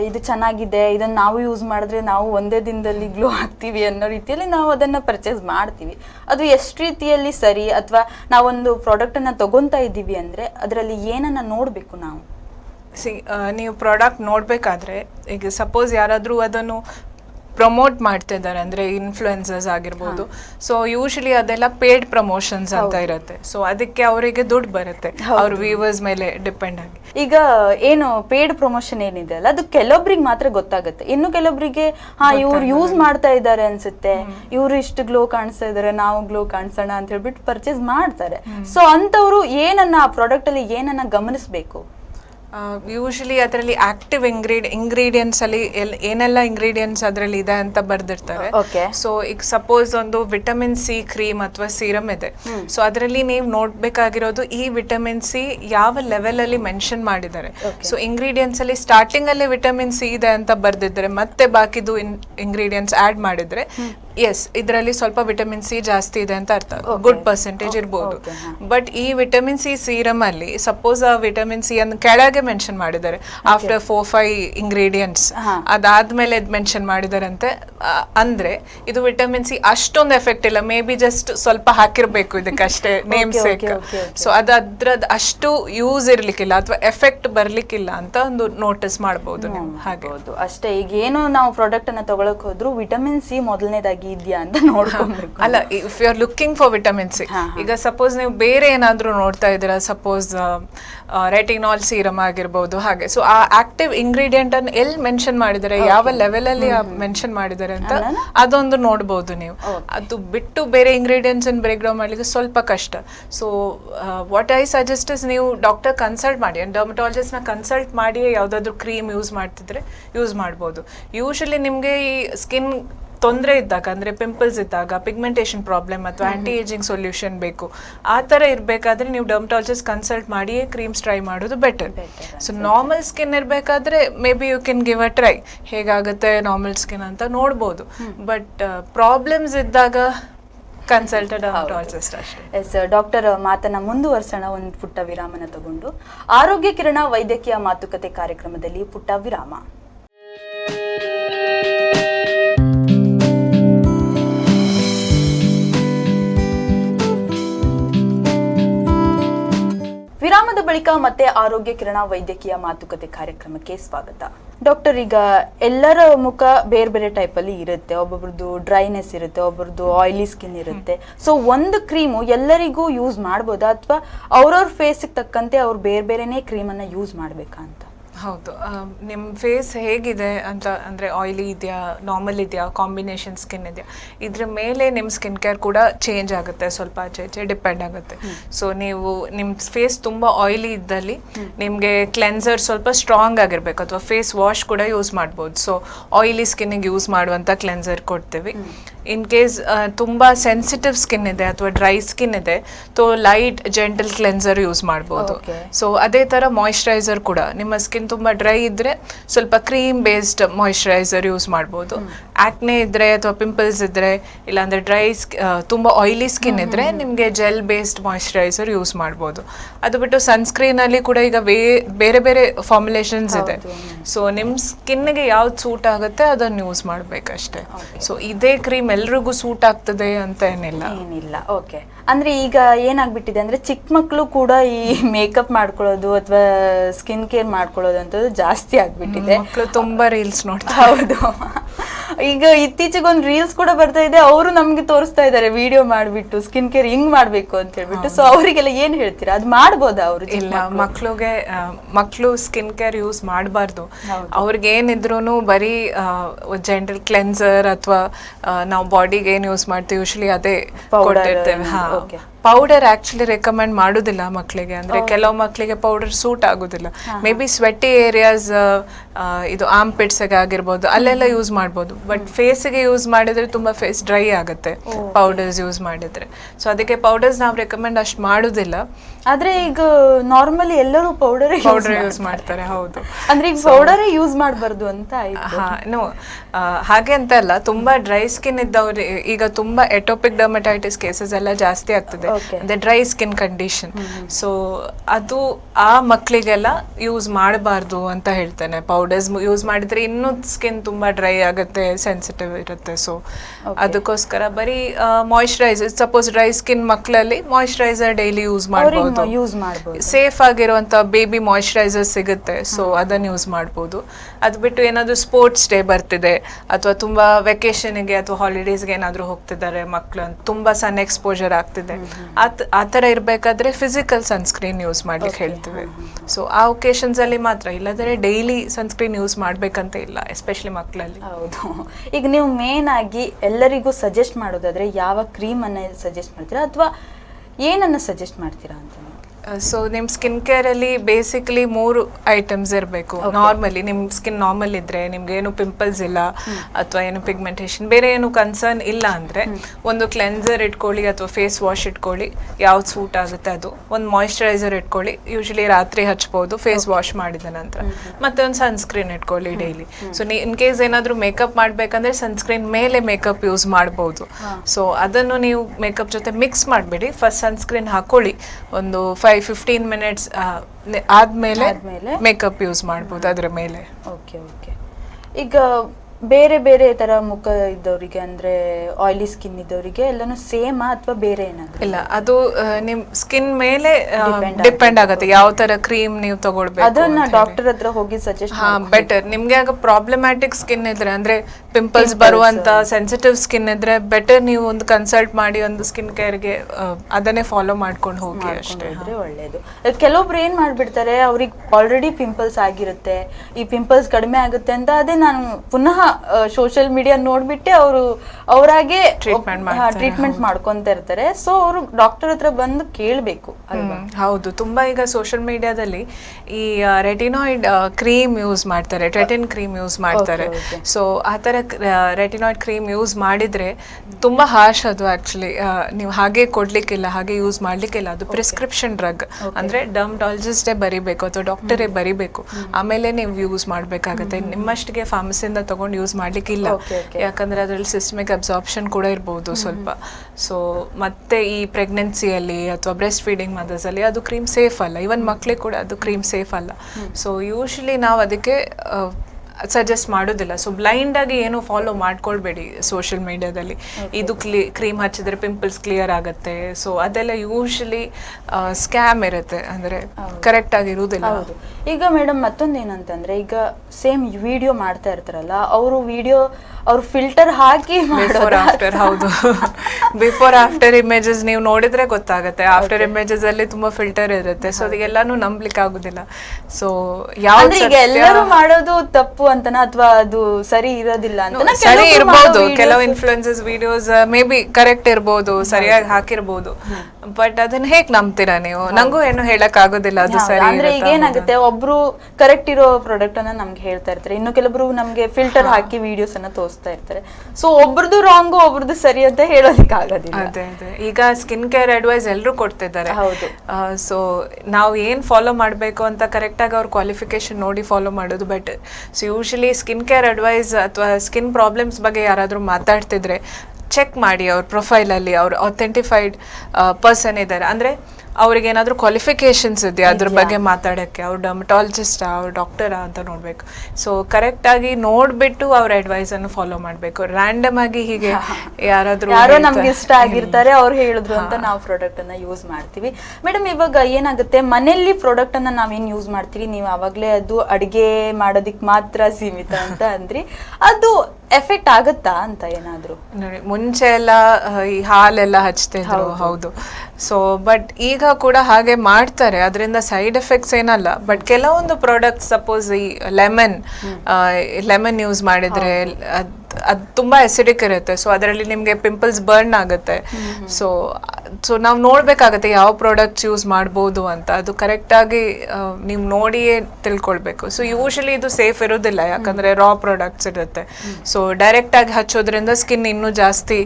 ಇದು ಚೆನ್ನಾಗಿದೆ ಇದನ್ನು ನಾವು ಯೂಸ್ ಮಾಡಿದ್ರೆ ನಾವು ಒಂದೇ ದಿನದಲ್ಲಿ ಗ್ಲೋ ಆಗ್ತೀವಿ ಅನ್ನೋ ರೀತಿಯಲ್ಲಿ ನಾವು ಅದನ್ನು ಪರ್ಚೇಸ್ ಮಾಡ್ತೀವಿ. ಅದು ಎಷ್ಟು ರೀತಿಯಲ್ಲಿ ಸರಿ ಅಥವಾ ನಾವೊಂದು ಪ್ರಾಡಕ್ಟನ್ನು ತಗೊಂತಾ ಇದ್ದೀವಿ ಅಂದರೆ ಅದರಲ್ಲಿ ಏನನ್ನು ನೋಡಬೇಕು ನಾವು? ಸಿ ನೀವು ಪ್ರಾಡಕ್ಟ್ ನೋಡಬೇಕಾದ್ರೆ ಈಗ ಸಪೋಸ್ ಯಾರಾದರೂ ಅದನ್ನು ಪ್ರಮೋಟ್ ಮಾಡ್ತಾ ಇದ್ದಾರೆ ಅಂದರೆ ಇನ್ಫ್ಲುಯೆನ್ಸರ್ಸ್ ಆಗಿರ್ಬೋದು. ಸೊ ಯೂಶಲಿ ಅದೆಲ್ಲ ಪೇಡ್ ಪ್ರಮೋಷನ್ಸ್ ಅಂತ ಇರುತ್ತೆ. ಸೊ ಅದಕ್ಕೆ ಅವರಿಗೆ ದುಡ್ಡು ಬರುತ್ತೆ. ಅವ್ರ ವ್ಯೂವರ್ಸ್ ಮೇಲೆ ಡಿಪೆಂಡ್ ಆಗಿ. ಈಗ ಏನು ಪೇಡ್ ಪ್ರಮೋಷನ್ ಏನಿದೆ ಅಲ್ಲ ಅದು ಕೆಲವೊಬ್ರಿಗೆ ಮಾತ್ರ ಗೊತ್ತಾಗುತ್ತೆ. ಇನ್ನು ಕೆಲವೊಬ್ರಿಗೆ ಹಾ ಇವ್ರು ಯೂಸ್ ಮಾಡ್ತಾ ಇದ್ದಾರೆ ಅನ್ಸುತ್ತೆ. ಇವರು ಇಷ್ಟು ಗ್ಲೋ ಕಾಣಿಸ್ತಾ ಇದಾರೆ ನಾವು ಗ್ಲೋ ಕಾಣಿಸೋಣ ಅಂತ ಹೇಳ್ಬಿಟ್ಟು ಪರ್ಚೇಸ್ ಮಾಡ್ತಾರೆ. ಸೊ ಅಂತವ್ರು ಏನನ್ನ ಆ ಪ್ರಾಡಕ್ಟ್ ಅಲ್ಲಿ ಏನನ್ನ ಗಮನಿಸ್ಬೇಕು? ಯೂಶಲಿ ಅದರಲ್ಲಿ ಆಕ್ಟಿವ್ ಇಂಗ್ರೀಡ್ ಇಂಗ್ರೀಡಿಯೆಂಟ್ಸ್ ಅಲ್ಲಿ ಎಲ್ ಏನೆಲ್ಲ ಇಂಗ್ರೀಡಿಯೆಂಟ್ಸ್ ಅದರಲ್ಲಿ ಇದೆ ಅಂತ ಬರ್ದಿರ್ತಾರೆ. ಸೊ ಈಗ ಸಪೋಸ್ ಒಂದು ವಿಟಮಿನ್ ಸಿ ಕ್ರೀಮ್ ಅಥವಾ ಸೀರಮ್ ಇದೆ. ಸೊ ಅದರಲ್ಲಿ ನೀವು ನೋಡ್ಬೇಕಾಗಿರೋದು ಈ ವಿಟಮಿನ್ ಸಿ ಯಾವ ಲೆವೆಲ್ ಅಲ್ಲಿ ಮೆನ್ಷನ್ ಮಾಡಿದ್ದಾರೆ. ಸೊ ಇಂಗ್ರೀಡಿಯೆಂಟ್ಸ್ ಅಲ್ಲಿ ಸ್ಟಾರ್ಟಿಂಗ್ ಅಲ್ಲಿ ವಿಟಮಿನ್ ಸಿ ಇದೆ ಅಂತ ಬರ್ದಿದ್ರೆ ಮತ್ತೆ ಬಾಕಿದು ಇಂಗ್ರೀಡಿಯೆಂಟ್ಸ್ ಆಡ್ ಮಾಡಿದ್ರೆ ಎಸ್ ಇದರಲ್ಲಿ ಸ್ವಲ್ಪ ವಿಟಮಿನ್ ಸಿ ಜಾಸ್ತಿ ಇದೆ ಅಂತ ಅರ್ಥ. ಗುಡ್ ಪರ್ಸೆಂಟೇಜ್ ಇರ್ಬೋದು. ಬಟ್ ಈ ವಿಟಮಿನ್ ಸಿ ಸೀರಮ್ ಅಲ್ಲಿ ಸಪೋಸ್ ಆ ವಿಟಮಿನ್ ಸಿ ಅನ್ನು ಕೆಳಗೆ ಮೆನ್ಷನ್ ಮಾಡಿದ್ದಾರೆ. After four five ingredients. ಅದಾದ್ಮೇಲೆ ಮೆನ್ಷನ್ ಮಾಡಿದಾರಂತೆ. ಅಂದ್ರೆ ಇದು ವಿಟಮಿನ್ ಸಿ ಅಷ್ಟೊಂದು ಎಫೆಕ್ಟ್ ಇಲ್ಲ. ಮೇ ಬಿ ಜಸ್ಟ್ ಸ್ವಲ್ಪ ಹಾಕಿರ್ಬೇಕು ಇದಕ್ಕಷ್ಟೇ ನೇಮ್ ಸೇಕ್. ಸೊ ಅದು ಅದ್ರದ್ದು ಅಷ್ಟು ಯೂಸ್ ಇರ್ಲಿಕ್ಕಿಲ್ಲ ಅಥವಾ ಎಫೆಕ್ಟ್ ಬರ್ಲಿಕ್ಕಿಲ್ಲ ಅಂತ ಒಂದು ನೋಟಿಸ್ ಮಾಡಬಹುದು ನೀವು. ಹಾಗೆ. ಅಷ್ಟೇ ಈಗ ಏನು ನಾವು ಪ್ರಾಡಕ್ಟ್ ಅನ್ನ ತಗೊಳಕ್ ಹೋದ್ರು ವಿಟಮಿನ್ ಸಿ ಮೊದಲನೇದಾಗಿ ಇದೆಯಾ ಅಂತ ನೋಡ್ಕೊಬೇಕು. ಅಲ್ಲ if you are looking for vitamin C ಈಗ ಸಪೋಸ್ ನೀವು ಬೇರೆ ಏನಾದರೂ ನೋಡ್ತಾ ಇದ್ದೀರಾ ಸಪೋಸ್ ರೆಟಿನಾಲ್ ಸೀರಮ್ ಆಗಿರ್ಬೋದು ಹಾಗೆ. ಸೊ ಆ ಆಕ್ಟಿವ್ ಇಂಗ್ರೀಡಿಯೆಂಟ್ ಅನ್ನು ಎಲ್ಲಿ ಮೆನ್ಷನ್ ಮಾಡಿದ್ದಾರೆ ಯಾವ ಲೆವೆಲ್ ಅಲ್ಲಿ ಮೆನ್ಷನ್ ಮಾಡಿದ್ದಾರೆ ಅಂತ ಅದೊಂದು ನೋಡ್ಬೋದು ನೀವು. ಅದು ಬಿಟ್ಟು ಬೇರೆ ಇಂಗ್ರೀಡಿಯೆಂಟ್ಸ್ ಅನ್ನು ಬ್ರೇಕ್ ಡೌನ್ ಮಾಡ್ಲಿಕ್ಕೆ ಸ್ವಲ್ಪ ಕಷ್ಟ. So what I suggest is ನೀವು ಡಾಕ್ಟರ್ ಕನ್ಸಲ್ಟ್ ಮಾಡಿ ಡರ್ಮಟಾಲಜಿಸ್ಟ್ನ ಕನ್ಸಲ್ಟ್ ಮಾಡಿ ಯಾವುದಾದ್ರೂ ಕ್ರೀಮ್ ಯೂಸ್ ಮಾಡ್ತಿದ್ರೆ ಯೂಸ್ ಮಾಡ್ಬೋದು. ಯೂಶಲಿ ನಿಮಗೆ ಈ ಸ್ಕಿನ್ ತೊಂದರೆ ಇದ್ದಾಗ ಅಂದರೆ ಪಿಂಪಲ್ಸ್ ಇದ್ದಾಗ ಪಿಗ್ಮೆಂಟೇಷನ್ ಪ್ರಾಬ್ಲಮ್ ಅಥವಾ ಆ್ಯಂಟಿ ಏಜಿಂಗ್ ಸೊಲ್ಯೂಷನ್ ಬೇಕು ಆ ಥರ ಇರಬೇಕಾದ್ರೆ ನೀವು ಡರ್ಮಟಾಲಜಿಸ್ಟ್ ಕನ್ಸಲ್ಟ್ ಮಾಡಿಯೇ ಕ್ರೀಮ್ಸ್ ಟ್ರೈ ಮಾಡೋದು ಬೆಟರ್ ಸೊ ನಾರ್ಮಲ್ ಸ್ಕಿನ್ ಇರಬೇಕಾದ್ರೆ maybe you can give a try ಹೇಗಾಗುತ್ತೆ ನಾರ್ಮಲ್ ಸ್ಕಿನ್ ಅಂತ ನೋಡ್ಬೋದು. ಬಟ್ ಪ್ರಾಬ್ಲಮ್ಸ್ ಇದ್ದಾಗ ಡರ್ಮಟಾಲಜಿಸ್ಟ್ ಅಷ್ಟೇ. ಎಸ್ ಡಾಕ್ಟರ್ ಮಾತನ್ನ ಮುಂದುವರ್ಸೋಣ. ಒಂದು ಪುಟ್ಟ ವಿರಾಮನ ತಗೊಂಡು. ಆರೋಗ್ಯ ಕಿರಣ ವೈದ್ಯಕೀಯ ಮಾತುಕತೆ ಕಾರ್ಯಕ್ರಮದಲ್ಲಿ ಪುಟ್ಟ ವಿರಾಮ. ವಿರಾಮದ ಬಳಿಕ ಮತ್ತೆ ಆರೋಗ್ಯ ಕಿರಣ ವೈದ್ಯಕೀಯ ಮಾತುಕತೆ ಕಾರ್ಯಕ್ರಮಕ್ಕೆ ಸ್ವಾಗತ. ಡಾಕ್ಟರ್, ಈಗ ಎಲ್ಲರ ಮುಖ ಬೇರೆ ಬೇರೆ ಟೈಪ್ ಅಲ್ಲಿ ಇರುತ್ತೆ. ಒಬ್ಬೊಬ್ರದ್ದು ಡ್ರೈನೆಸ್ ಇರುತ್ತೆ ಒಬ್ಬರದ್ದು ಆಯಿಲಿ ಸ್ಕಿನ್ ಇರುತ್ತೆ. ಸೊ ಒಂದು ಕ್ರೀಮು ಎಲ್ಲರಿಗೂ ಯೂಸ್ ಮಾಡ್ಬೋದಾ? ಅಥವಾ ಅವ್ರವ್ರ ಫೇಸಿಗೆ ತಕ್ಕಂತೆ ಅವ್ರು ಬೇರೆ ಬೇರೆನೇ ಕ್ರೀಮನ್ನ ಯೂಸ್ ಮಾಡ್ಬೇಕಾ ಅಂತ? ಹೌದು. ನಿಮ್ಮ ಫೇಸ್ ಹೇಗಿದೆ ಅಂತ ಅಂದರೆ ಆಯಿಲಿ ಇದೆಯಾ ನಾರ್ಮಲ್ ಇದೆಯಾ ಕಾಂಬಿನೇಷನ್ ಸ್ಕಿನ್ ಇದೆಯಾ? ಇದ್ರ ಮೇಲೆ ನಿಮ್ಮ ಸ್ಕಿನ್ ಕೇರ್ ಕೂಡ ಚೇಂಜ್ ಆಗುತ್ತೆ ಸ್ವಲ್ಪ ಆಚೆ ಈಚೆ ಡಿಪೆಂಡ್ ಆಗುತ್ತೆ. ಸೊ ನೀವು ನಿಮ್ಮ ಫೇಸ್ ತುಂಬ ಆಯಿಲಿ ಇದ್ದಲ್ಲಿ ನಿಮಗೆ ಕ್ಲೆನ್ಸರ್ ಸ್ವಲ್ಪ ಸ್ಟ್ರಾಂಗ್ ಆಗಿರಬೇಕು ಅಥವಾ ಫೇಸ್ ವಾಶ್ ಕೂಡ ಯೂಸ್ ಮಾಡ್ಬೋದು. ಸೊ ಆಯಿಲಿ ಸ್ಕಿನ್ನಿಗೆ ಯೂಸ್ ಮಾಡುವಂಥ ಕ್ಲೆನ್ಸರ್ ಕೊಡ್ತೀವಿ. ಇನ್ ಕೇಸ್ ತುಂಬ ಸೆನ್ಸಿಟಿವ್ ಸ್ಕಿನ್ ಇದೆ ಅಥವಾ ಡ್ರೈ ಸ್ಕಿನ್ ಇದೆ ತೋ ಲೈಟ್ ಜೆಂಟಲ್ ಕ್ಲೆನ್ಸರ್ ಯೂಸ್ ಮಾಡ್ಬೋದು. ಸೊ ಅದೇ ಥರ ಮಾಯಿಶ್ಚರೈಸರ್ ಕೂಡ ನಿಮ್ಮ ಸ್ಕಿನ್ ತುಂಬ ಡ್ರೈ ಇದ್ದರೆ ಸ್ವಲ್ಪ ಕ್ರೀಮ್ ಬೇಸ್ಡ್ ಮಾಯಿಶ್ಚರೈಸರ್ ಯೂಸ್ ಮಾಡ್ಬೋದು. ಆಕ್ನೆ ಇದ್ರೆ ಅಥವಾ ಪಿಂಪಲ್ಸ್ ಇದ್ದರೆ ಇಲ್ಲಾಂದರೆ ಡ್ರೈ ತುಂಬ ಆಯಿಲಿ ಸ್ಕಿನ್ ಇದ್ದರೆ ನಿಮಗೆ ಜೆಲ್ ಬೇಸ್ಡ್ ಮಾಯಿಶ್ಚರೈಸರ್ ಯೂಸ್ ಮಾಡ್ಬೋದು. ಅದು ಬಿಟ್ಟು ಸನ್ಸ್ಕ್ರೀನಲ್ಲಿ ಕೂಡ ಈಗ ವೇ ಬೇರೆ ಬೇರೆ ಫಾರ್ಮುಲೇಷನ್ಸ್ ಇದೆ. ಸೊ ನಿಮ್ಮ ಸ್ಕಿನ್ಗೆ ಯಾವ್ದು ಸೂಟ್ ಆಗುತ್ತೆ ಅದನ್ನು ಯೂಸ್ ಮಾಡ್ಬೇಕಷ್ಟೇ ಸೊ ಇದೇ ಕ್ರೀಮ್ ಎಲ್ರಿಗೂ ಸೂಟ್ ಆಗ್ತದೆ ಅಂತ ಏನಿಲ್ಲ. ಏನಿಲ್ಲ ಓಕೆ ಅಂದ್ರೆ ಈಗ ಏನಾಗ್ಬಿಟ್ಟಿದೆ ಅಂದ್ರೆ ಚಿಕ್ಕ ಮಕ್ಕಳು ಕೂಡ ಈ ಮೇಕಪ್ ಮಾಡ್ಕೊಳ್ಳೋದು ಅಥವಾ ಸ್ಕಿನ್ ಕೇರ್ ಮಾಡ್ಕೊಳ್ಳೋದು ಅಂತದ್ದು ಜಾಸ್ತಿ ಆಗ್ಬಿಟ್ಟಿದೆ. ಮಕ್ಕಳು ತುಂಬಾ ರೀಲ್ಸ್ ನೋಡ್ತಾ ಹೌದು. ಈಗ ಇತ್ತೀಚೆಗೆ ಒಂದು ರೀಲ್ಸ್ ಕೂಡ ಬರ್ತಾ ಇದೆ ಅವರು ನಮ್ಗೆ ತೋರಿಸ್ತಾ ಇದ್ದಾರೆ ವಿಡಿಯೋ ಮಾಡ್ಬಿಟ್ಟು ಸ್ಕಿನ್ ಕೇರ್ ಹಿಂಗ್ ಮಾಡ್ಬೇಕು ಅಂತ ಹೇಳ್ಬಿಟ್ಟು. ಸೊ ಅವರಿಗೆಲ್ಲ ಏನ್ ಹೇಳ್ತೀರಾ? ಅದು ಮಾಡ್ಬೋದಾ ಅವರು ಇಲ್ಲ ಮಕ್ಳಿಗೆ ಮಕ್ಕಳು ಸ್ಕಿನ್ ಕೇರ್ ಯೂಸ್ ಮಾಡಬಾರ್ದು. ಅವ್ರಿಗೆ ಏನಿದ್ರು ಬರೀ ಜೆಂಟಲ್ ಕ್ಲೆನ್ಸರ್ ಅಥವಾ ನಾವು ಬಾಡಿಗೆ ಏನ್ ಯೂಸ್ ಮಾಡ್ತೀವಿ ಯೂಶಲಿ ಅದೇ ಪೌಡರ್ ಇರ್ತೇವೆ ಹಾ. ಪೌಡರ್ ಆಕ್ಚುಲಿ ರೆಕಮೆಂಡ್ ಮಾಡುದಿಲ್ಲ ಮಕ್ಕಳಿಗೆ ಅಂದ್ರೆ ಕೆಲವು ಮಕ್ಕಳಿಗೆ ಪೌಡರ್ ಸೂಟ್ ಆಗುದಿಲ್ಲ. ಮೇ ಬಿ ಸ್ವೆಟ್ಟಿ ಏರಿಯಾಸ್ ಇದು ಆಮ್ ಪಿಟ್ಸ್ಗೆ ಆಗಿರ್ಬೋದು ಅಲ್ಲೆಲ್ಲ ಯೂಸ್ ಮಾಡ್ಬೋದು. ಬಟ್ ಫೇಸ್ಗೆ ಯೂಸ್ ಮಾಡಿದ್ರೆ ತುಂಬಾ ಫೇಸ್ ಡ್ರೈ ಆಗುತ್ತೆ ಪೌಡರ್ಸ್ ಯೂಸ್ ಮಾಡಿದ್ರೆ. ಸೊ ಅದಕ್ಕೆ ಪೌಡರ್ಸ್ ನಾವು ರೆಕಮೆಂಡ್ ಅಷ್ಟು ಮಾಡುದಿಲ್ಲ. ಆದ್ರೆ ಈಗ ನಾರ್ಮಲಿ ಎಲ್ಲರೂ ಪೌಡರ್ ಪೌಡರ್ ಯೂಸ್ ಮಾಡ್ತಾರೆ. ಹೌದು. ಅಂದ್ರೆ ಈಗ ಪೌಡರ್ ಯೂಸ್ ಮಾಡಬಾರ್ದು ಅಂತ ಹಾ ನೋ ಹಾಗೆ ಅಂತ ಅಲ್ಲ ತುಂಬಾ ಡ್ರೈ ಸ್ಕಿನ್ ಇದ್ದವ್ರು ಈಗ ತುಂಬಾ ಎಟೋಪಿಕ್ ಡರ್ಮಟೈಟಿಸ್ ಕೇಸಸ್ ಎಲ್ಲ ಜಾಸ್ತಿ ಆಗ್ತದೆ. ಅಂದ್ರೆ ಡ್ರೈ ಸ್ಕಿನ್ ಕಂಡೀಷನ್ ಸೊ ಅದು ಆ ಮಕ್ಕಳಿಗೆಲ್ಲ ಯೂಸ್ ಮಾಡಬಾರ್ದು ಅಂತ ಹೇಳ್ತೇನೆ. ಪೌಡರ್ಸ್ ಯೂಸ್ ಮಾಡಿದ್ರೆ ಇನ್ನೂ ಸ್ಕಿನ್ ತುಂಬಾ ಡ್ರೈ ಆಗುತ್ತೆ ಸೆನ್ಸಿಟಿವ್ ಇರುತ್ತೆ. ಸೊ ಅದಕ್ಕೋಸ್ಕರ ಬರೀ ಮಾಯಿಶ್ಚರೈಸರ್ ಸಪೋಸ್ ಡ್ರೈ ಸ್ಕಿನ್ ಮಕ್ಕಳಲ್ಲಿ ಮಾಯಿಶ್ಚರೈಸರ್ ಡೈಲಿ ಯೂಸ್ ಮಾಡಬಹುದು ಯೂಸ್ ಮಾಡ್ಬೋದು. ಸೇಫ್ ಆಗಿರುವಂತ ಬೇಬಿ ಮಾಯಿಶ್ಚರೈಸರ್ ಸಿಗುತ್ತೆ. ಸೊ ಅದನ್ನ ಯೂಸ್ ಮಾಡ್ಬೋದು. ಅದು ಬಿಟ್ಟು ಏನಾದರೂ ಸ್ಪೋರ್ಟ್ಸ್ ಡೇ ಬರ್ತಿದೆ ಅಥವಾ ತುಂಬಾ ವೆಕೇಶನ್ಗೆ ಅಥವಾ ಹಾಲಿಡೇಸ್ಗೆ ಏನಾದರೂ ಹೋಗ್ತಿದ್ದಾರೆ ಮಕ್ಕಳು ತುಂಬಾ ಸನ್ ಎಕ್ಸ್ಪೋಜರ್ ಆಗ್ತಿದೆ. ಆ ತರ ಇರ್ಬೇಕಾದ್ರೆ ಫಿಸಿಕಲ್ ಸನ್ಸ್ಕ್ರೀನ್ ಯೂಸ್ ಮಾಡ್ಲಿಕ್ಕೆ ಹೇಳ್ತೀವಿ. ಸೊ ಆ ಒಕೇಶನ್ಸ್ ಅಲ್ಲಿ ಮಾತ್ರ ಇಲ್ಲದ್ರೆ ಡೈಲಿ ಸನ್ಸ್ಕ್ರೀನ್ ಯೂಸ್ ಮಾಡ್ಬೇಕಂತ ಇಲ್ಲ ಎಸ್ಪೆಷಲಿ ಮಕ್ಕಳಲ್ಲಿ ಹೌದು. ಈಗ ನೀವು ಮೇನ್ ಆಗಿ ಎಲ್ಲರಿಗೂ ಸಜೆಸ್ಟ್ ಮಾಡೋದಾದ್ರೆ ಯಾವ ಕ್ರೀಮ್ ಅನ್ನ ಸಜೆಸ್ಟ್ ಮಾಡ್ತೀರಾ? ಅಥವಾ ಏನನ್ನ ಸಜೆಸ್ಟ್ ಮಾಡ್ತೀರಾ ಅಂತ? ಸೊ ನಿಮ್ಮ ಸ್ಕಿನ್ ಕೇರಲ್ಲಿ ಬೇಸಿಕ್ಲಿ ಮೂರು ಐಟಮ್ಸ್ ಇರಬೇಕು. ನಾರ್ಮಲಿ ನಿಮ್ಮ ಸ್ಕಿನ್ ನಾರ್ಮಲ್ ಇದ್ರೆ ನಿಮ್ಗೆ ಏನು ಪಿಂಪಲ್ಸ್ ಇಲ್ಲ ಅಥವಾ ಏನು ಪಿಗ್ಮೆಂಟೇಷನ್ ಬೇರೆ ಏನು ಕನ್ಸರ್ನ್ ಇಲ್ಲ ಅಂದ್ರೆ ಒಂದು ಕ್ಲೆನ್ಸರ್ ಇಟ್ಕೊಳ್ಳಿ ಅಥವಾ ಫೇಸ್ ವಾಶ್ ಇಟ್ಕೊಳ್ಳಿ. ಯಾವ್ದು ಸೂಟ್ ಆಗುತ್ತೆ ಅದು. ಒಂದು ಮಾಯಿಶ್ಚರೈಸರ್ ಇಟ್ಕೊಳ್ಳಿ. ಯೂಶಲಿ ರಾತ್ರಿ ಹಚ್ಬೋದು ಫೇಸ್ ವಾಶ್ ಮಾಡಿದ ನಂತರ. ಮತ್ತೆ ಒಂದು ಸನ್ಸ್ಕ್ರೀನ್ ಇಟ್ಕೊಳ್ಳಿ ಡೈಲಿ ಸೊ ಇನ್ ಕೇಸ್ ಏನಾದರೂ ಮೇಕಪ್ ಮಾಡ್ಬೇಕಂದ್ರೆ ಸನ್ಸ್ಕ್ರೀನ್ ಮೇಲೆ ಮೇಕಪ್ ಯೂಸ್ ಮಾಡ್ಬೋದು. ಸೊ ಅದನ್ನು ನೀವು ಮೇಕಪ್ ಜೊತೆ ಮಿಕ್ಸ್ ಮಾಡಬೇಡಿ. ಫಸ್ಟ್ ಸನ್ಸ್ಕ್ರೀನ್ ಹಾಕೊಳ್ಳಿ. ಒಂದು ಫೈವ್ ಫಿಫ್ಟೀನ್ ಮಿನಿಟ್ಸ್ ಆದ್ಮೇಲೆ ಆದ್ಮೇಲೆ? ಮೇಕಪ್ ಯೂಸ್ ಮಾಡ್ಬೋದು ಅದರ ಮೇಲೆ ಓಕೆ ಓಕೆ ಈಗ ಬೇರೆ ಬೇರೆ ತರ ಮುಖ ಇದ್ದವರಿಗೆ ಅಂದ್ರೆ ಆಯಿಲಿ ಸ್ಕಿನ್ ಇದ್ದವರಿಗೆ ಎಲ್ಲಾನು ಸೇಮ್ ಅಥವಾ ಬೇರೆ ಏನಾದ್ರು? ಇಲ್ಲ ಅದು ಆ, ನಿಮ್ ಸ್ಕಿನ್ ಮೇಲೆ ಡಿಪೆಂಡ್ ಆಗುತ್ತೆ. ಯಾವ ತರ ಕ್ರೀಮ್ ನೀವು ತಗೊಳ್ಬೇಕು ಅದನ್ನ ಡಾಕ್ಟರ್ ಹತ್ರ ಹೋಗಿ ಸಜೆಸ್ಟ್ ಹಾ ಬೆಟರ್ ನಿಮ್ಗೆ ಆಗ ಪ್ರಾಬ್ಲಮ್ಯಾಟಿಕ್ ಸ್ಕಿನ್ ಇದ್ರೆ ಅಂದ್ರೆ ಪಿಂಪಲ್ಸ್ ಬರುವಂತ ಸೆನ್ಸಿಟಿವ್ ಸ್ಕಿನ್ ಇದ್ರೆ ಬೆಟರ್ ನೀವು ಒಂದು ಕನ್ಸಲ್ಟ್ ಮಾಡಿ ಒಂದು ಸ್ಕಿನ್ ಕೇರ್ಗೆ ಅದನ್ನೇ ಫಾಲೋ ಮಾಡ್ಕೊಂಡು ಹೋಗಿ ಅಷ್ಟೇ. ಇದ್ರೆ ಒಳ್ಳೇದು. ಕೆಲವೊಬ್ರು ಏನ್ ಮಾಡ್ಬಿಡ್ತಾರೆ ಅವ್ರಿಗೆ ಆಲ್ರೆಡಿ ಪಿಂಪಲ್ಸ್ ಆಗಿರುತ್ತೆ. ಈ ಪಿಂಪಲ್ಸ್ ಕಡಿಮೆ ಆಗುತ್ತೆ ಅಂತ ಅದೇ ನಾನು ಪುನಃ ಸೋಷಿಯಲ್ ಮೀಡಿಯಾ ನೋಡ್ಬಿಟ್ಟೆ ಅವರು ಅವರಾಗೆ ಟ್ರೀಟ್ಮೆಂಟ್ ಮಾಡ್ಕೊಂತ ಇರ್ತಾರೆ. ಸೊ ಅವರು ಡಾಕ್ಟರ್ ಹತ್ರ ಬಂದು ಕೇಳಬೇಕು ಹೌದು. ತುಂಬಾ ಈಗ ಸೋಷಿಯಲ್ ಮೀಡಿಯಾದಲ್ಲಿ ಈ ರೆಟಿನಾಯ್ಡ್ ಕ್ರೀಮ್ ಯೂಸ್ ಮಾಡ್ತಾರೆ. ಟ್ರೆಟಿನ್ ಕ್ರೀಮ್ ಯೂಸ್ ಮಾಡ್ತಾರೆ. ಸೊ ಆ ಥರ ರೆಟಿನಾಯ್ಡ್ ಕ್ರೀಮ್ ಯೂಸ್ ಮಾಡಿದ್ರೆ ತುಂಬಾ ಹಾರ್ಶ್ ಅದು ಆಕ್ಚುಲಿ ನೀವು ಹಾಗೆ ಕೊಡ್ಲಿಕ್ಕಿಲ್ಲ ಹಾಗೆ ಯೂಸ್ ಮಾಡ್ಲಿಕ್ಕಿಲ್ಲ. ಅದು ಪ್ರಿಸ್ಕ್ರಿಪ್ಷನ್ ಡ್ರಗ್ ಅಂದ್ರೆ ಡರ್ಮಟಾಲಜಿಸ್ಟೇ ಬರಿಬೇಕು ಅಥವಾ ಡಾಕ್ಟರೇ ಬರಿಬೇಕು. ಆಮೇಲೆ ನೀವು ಯೂಸ್ ಮಾಡ್ಬೇಕಾಗತ್ತೆ. ನಿಮ್ಮಷ್ಟಿಗೆ ಫಾರ್ಮಸಿಯಿಂದ ತಗೊಂಡು ಯೂಸ್ ಮಾಡ್ಲಿಕ್ಕಿಲ್ಲ. ಯಾಕಂದ್ರೆ ಅದ್ರಲ್ಲಿ ಸಿಸ್ಟಮಿಕ್ ಅಬ್ಸಾರ್ಪ್ಷನ್ ಕೂಡ ಇರ್ಬೋದು ಸ್ವಲ್ಪ. ಸೊ ಮತ್ತೆ ಈ ಪ್ರೆಗ್ನೆನ್ಸಿಯಲ್ಲಿ ಅಥವಾ ಬ್ರೆಸ್ಟ್ ಫೀಡಿಂಗ್ ಮದರ್ಸ್ ಅಲ್ಲಿ ಅದು ಕ್ರೀಮ್ ಸೇಫ್ ಅಲ್ಲ. ಇವನ್ ಮಕ್ಳಿಗೆ ಕೂಡ ಅದು ಕ್ರೀಮ್ ಸೇಫ್ ಅಲ್ಲ. ಸೊ ಯೂಶಲಿ ನಾವು ಅದಕ್ಕೆ ಸಜೆಸ್ಟ್ ಮಾಡೋದಿಲ್ಲ. ಸೊ ಬ್ಲೈಂಡ್ ಆಗಿ ಏನು ಫಾಲೋ ಮಾಡ್ಕೊಳ್ಬೇಡಿ ಸೋಷಿಯಲ್ ಮೀಡಿಯಾದಲ್ಲಿ ಇದು ಕ್ಲೀ ಕ್ರೀಮ್ ಹಚ್ಚಿದ್ರೆ ಪಿಂಪಲ್ಸ್ ಕ್ಲಿಯರ್ ಆಗುತ್ತೆ. ಸೊ ಅದೆಲ್ಲ ಯೂಶಲಿ ಸ್ಕ್ಯಾಮ್ ಇರುತ್ತೆ. ಅಂದ್ರೆ ಕರೆಕ್ಟ್ ಆಗಿ ಇರುವುದಿಲ್ಲ. ಹೌದು. ಈಗ ಮೇಡಮ್ ಮತ್ತೊಂದು ಏನಂತಂದ್ರೆ ಈಗ ಸೇಮ್ ವಿಡಿಯೋ ಮಾಡ್ತಾ ಇರ್ತಾರಲ್ಲ ಅವರು ವಿಡಿಯೋ ಅವ್ರು ಫಿಲ್ಟರ್ ಹಾಕಿ ಬಿಫೋರ್? ಆಫ್ಟರ್ ಹೌದು. ಬಿಫೋರ್ ಆಫ್ಟರ್ ಇಮೇಜಸ್ ನೀವು ನೋಡಿದ್ರೆ ಗೊತ್ತಾಗುತ್ತೆ. ಆಫ್ಟರ್ ಇಮೇಜಸ್ ಅಲ್ಲಿ ತುಂಬಾ ಫಿಲ್ಟರ್ ಇರುತ್ತೆ. ಸೊ ಅದೆಲ್ಲಾನು ನಂಬ್ಲಿಕ್ಕೆ ಆಗುದಿಲ್ಲ. ಸೊ ಯಾವ ಈಗ ಎಲ್ಲರೂ ಮಾಡೋದು ತಪ್ಪು ಅಂತನ? ಅಥವಾ ಅದು ಸರಿ ಇರೋದಿಲ್ಲ ಅಂತ ಸರಿ ಇರ್ಬೋದು. ಕೆಲವು influences videos may be correct ಇರ್ಬೋದು ಸರಿಯಾಗಿ ಹಾಕಿರ್ಬೋದು. ಬಟ್ ಅದನ್ನ ಹೇಗ್ ನಂಬ್ತೀರಾ ನೀವು? ನಂಗೂ ಏನು ಹೇಳಕ್ ಆಗೋದಿಲ್ಲ ಅದು ಸರಿ ಅಂದ್ರೆ ಈಗ ಏನಾಗುತ್ತೆ ಒಬ್ರು ಕರೆಕ್ಟ್ ಇರೋ ಪ್ರಾಡಕ್ಟ್ ಅನ್ನ ನಮ್ಗೆ ಹೇಳ್ತಾ ಇರ್ತಾರೆ. ಇನ್ನು ಕೆಲವರು ನಮ್ಗೆ ಫಿಲ್ಟರ್ ಹಾಕಿ ವಿಡಿಯೋಸ್ ಅನ್ನ ತೋರಿಸ್ತಾ ಇರ್ತಾರೆ. ಸೊ ಒಬ್ರದ್ದು ರಾಂಗು ಒಬ್ರದ್ದು ಸರಿ ಅಂತ ಹೇಳೋದಕ್ಕೆ ಆಗೋದಿಲ್ಲ ಅದೇ ಅದೇ. ಈಗ ಸ್ಕಿನ್ ಕೇರ್ ಅಡ್ವೈಸ್ ಎಲ್ಲರೂ ಕೊಡ್ತಿದ್ದಾರೆ. ಹೌದು. ಸೊ ನಾವು ಏನು ಫಾಲೋ ಮಾಡಬೇಕು ಅಂತ ಕರೆಕ್ಟಾಗಿ ಅವ್ರ ಕ್ವಾಲಿಫಿಕೇಶನ್ ನೋಡಿ ಫಾಲೋ ಮಾಡೋದು better so usually skin care advice ಅಥವಾ ಸ್ಕಿನ್ ಪ್ರಾಬ್ಲಮ್ಸ್ ಬಗ್ಗೆ ಯಾರಾದರೂ ಮಾತಾಡ್ತಿದ್ರೆ ಚೆಕ್ ಮಾಡಿ ಅವ್ರ ಪ್ರೊಫೈಲಲ್ಲಿ ಅವ್ರು ಅಥೆಂಟಿಫೈಡ್ ಪರ್ಸನ್ ಇದ್ದಾರೆ ಅಂದರೆ ಅವ್ರಿಗೆ ಏನಾದರೂ ಕ್ವಾಲಿಫಿಕೇಶನ್ಸ್ ಇದೆಯಾ ಅದ್ರ ಬಗ್ಗೆ ಮಾತಾಡೋಕ್ಕೆ? ಅವ್ರು ಡರ್ಮಟಾಲಜಿಸ್ಟಾ ಅವ್ರ ಡಾಕ್ಟರಾ ಅಂತ ನೋಡಬೇಕು. ಸೊ ಕರೆಕ್ಟಾಗಿ ನೋಡಿಬಿಟ್ಟು ಅವ್ರ ಅಡ್ವೈಸನ್ನು ಫಾಲೋ ಮಾಡಬೇಕು. ರ್ಯಾಂಡಮ್ ಆಗಿ ಹೀಗೆ ಯಾರಾದರೂ ಯಾರೋ ನಮ್ಗೆ ಇಷ್ಟ ಆಗಿರ್ತಾರೆ ಅವ್ರು ಹೇಳಿದ್ರು ಅಂತ ನಾವು ಪ್ರಾಡಕ್ಟನ್ನು ಯೂಸ್ ಮಾಡ್ತೀವಿ. ಮೇಡಮ್ ಇವಾಗ ಏನಾಗುತ್ತೆ? ಮನೆಯಲ್ಲಿ ಪ್ರಾಡಕ್ಟ್ ನಾವೇನು ನಾವೇನ್ ಯೂಸ್ ಮಾಡ್ತೀವಿ? ನೀವು ಆವಾಗಲೇ ಅದು ಅಡುಗೆ ಮಾಡೋದಕ್ಕೆ ಮಾತ್ರ ಸೀಮಿತ ಅಂತ ಅಂದ್ರಿ. ಅದು ಎಫೆಕ್ಟ್ ಆಗುತ್ತಾ ಅಂತ ಏನಾದ್ರು? ನೋಡಿ ಮುಂಚೆ ಎಲ್ಲ ಈ ಹಾಲೆಲ್ಲ ಹಚ್ತಿದ್ರು ಹೌದು. ಸೊ ಬಟ್ ಈಗ ಕೂಡ ಹಾಗೆ ಮಾಡ್ತಾರೆ. ಅದರಿಂದ ಸೈಡ್ ಎಫೆಕ್ಟ್ಸ್ ಏನಲ್ಲ. ಬಟ್ ಕೆಲವೊಂದು ಪ್ರಾಡಕ್ಟ್ ಸಪೋಸ್ ಈ ಲೆಮನ್ ಲೆಮನ್ ಯೂಸ್ ಮಾಡಿದ್ರೆ ಅದ್ ಅದು ತುಂಬ ಎಸಿಡಿಕ್ ಇರುತ್ತೆ. ಸೊ ಅದರಲ್ಲಿ ನಿಮಗೆ ಪಿಂಪಲ್ಸ್ ಬರ್ನ್ ಆಗುತ್ತೆ. ಸೊ ಸೊ ನಾವು ನೋಡಬೇಕಾಗತ್ತೆ ಯಾವ ಪ್ರಾಡಕ್ಟ್ಸ್ ಯೂಸ್ ಮಾಡ್ಬೋದು ಅಂತ. ಅದು ಕರೆಕ್ಟಾಗಿ ನೀವು ನೋಡಿಯೇ ತಿಳ್ಕೊಳ್ಬೇಕು. ಸೊ ಯೂಶಲಿ ಇದು ಸೇಫ್ ಇರೋದಿಲ್ಲ. ಯಾಕಂದರೆ ರಾ ಪ್ರಾಡಕ್ಟ್ಸ್ ಇರುತ್ತೆ. ಸೊ ಡೈರೆಕ್ಟಾಗಿ ಹಚ್ಚೋದ್ರಿಂದ ಸ್ಕಿನ್ ಇನ್ನೂ ಜಾಸ್ತಿ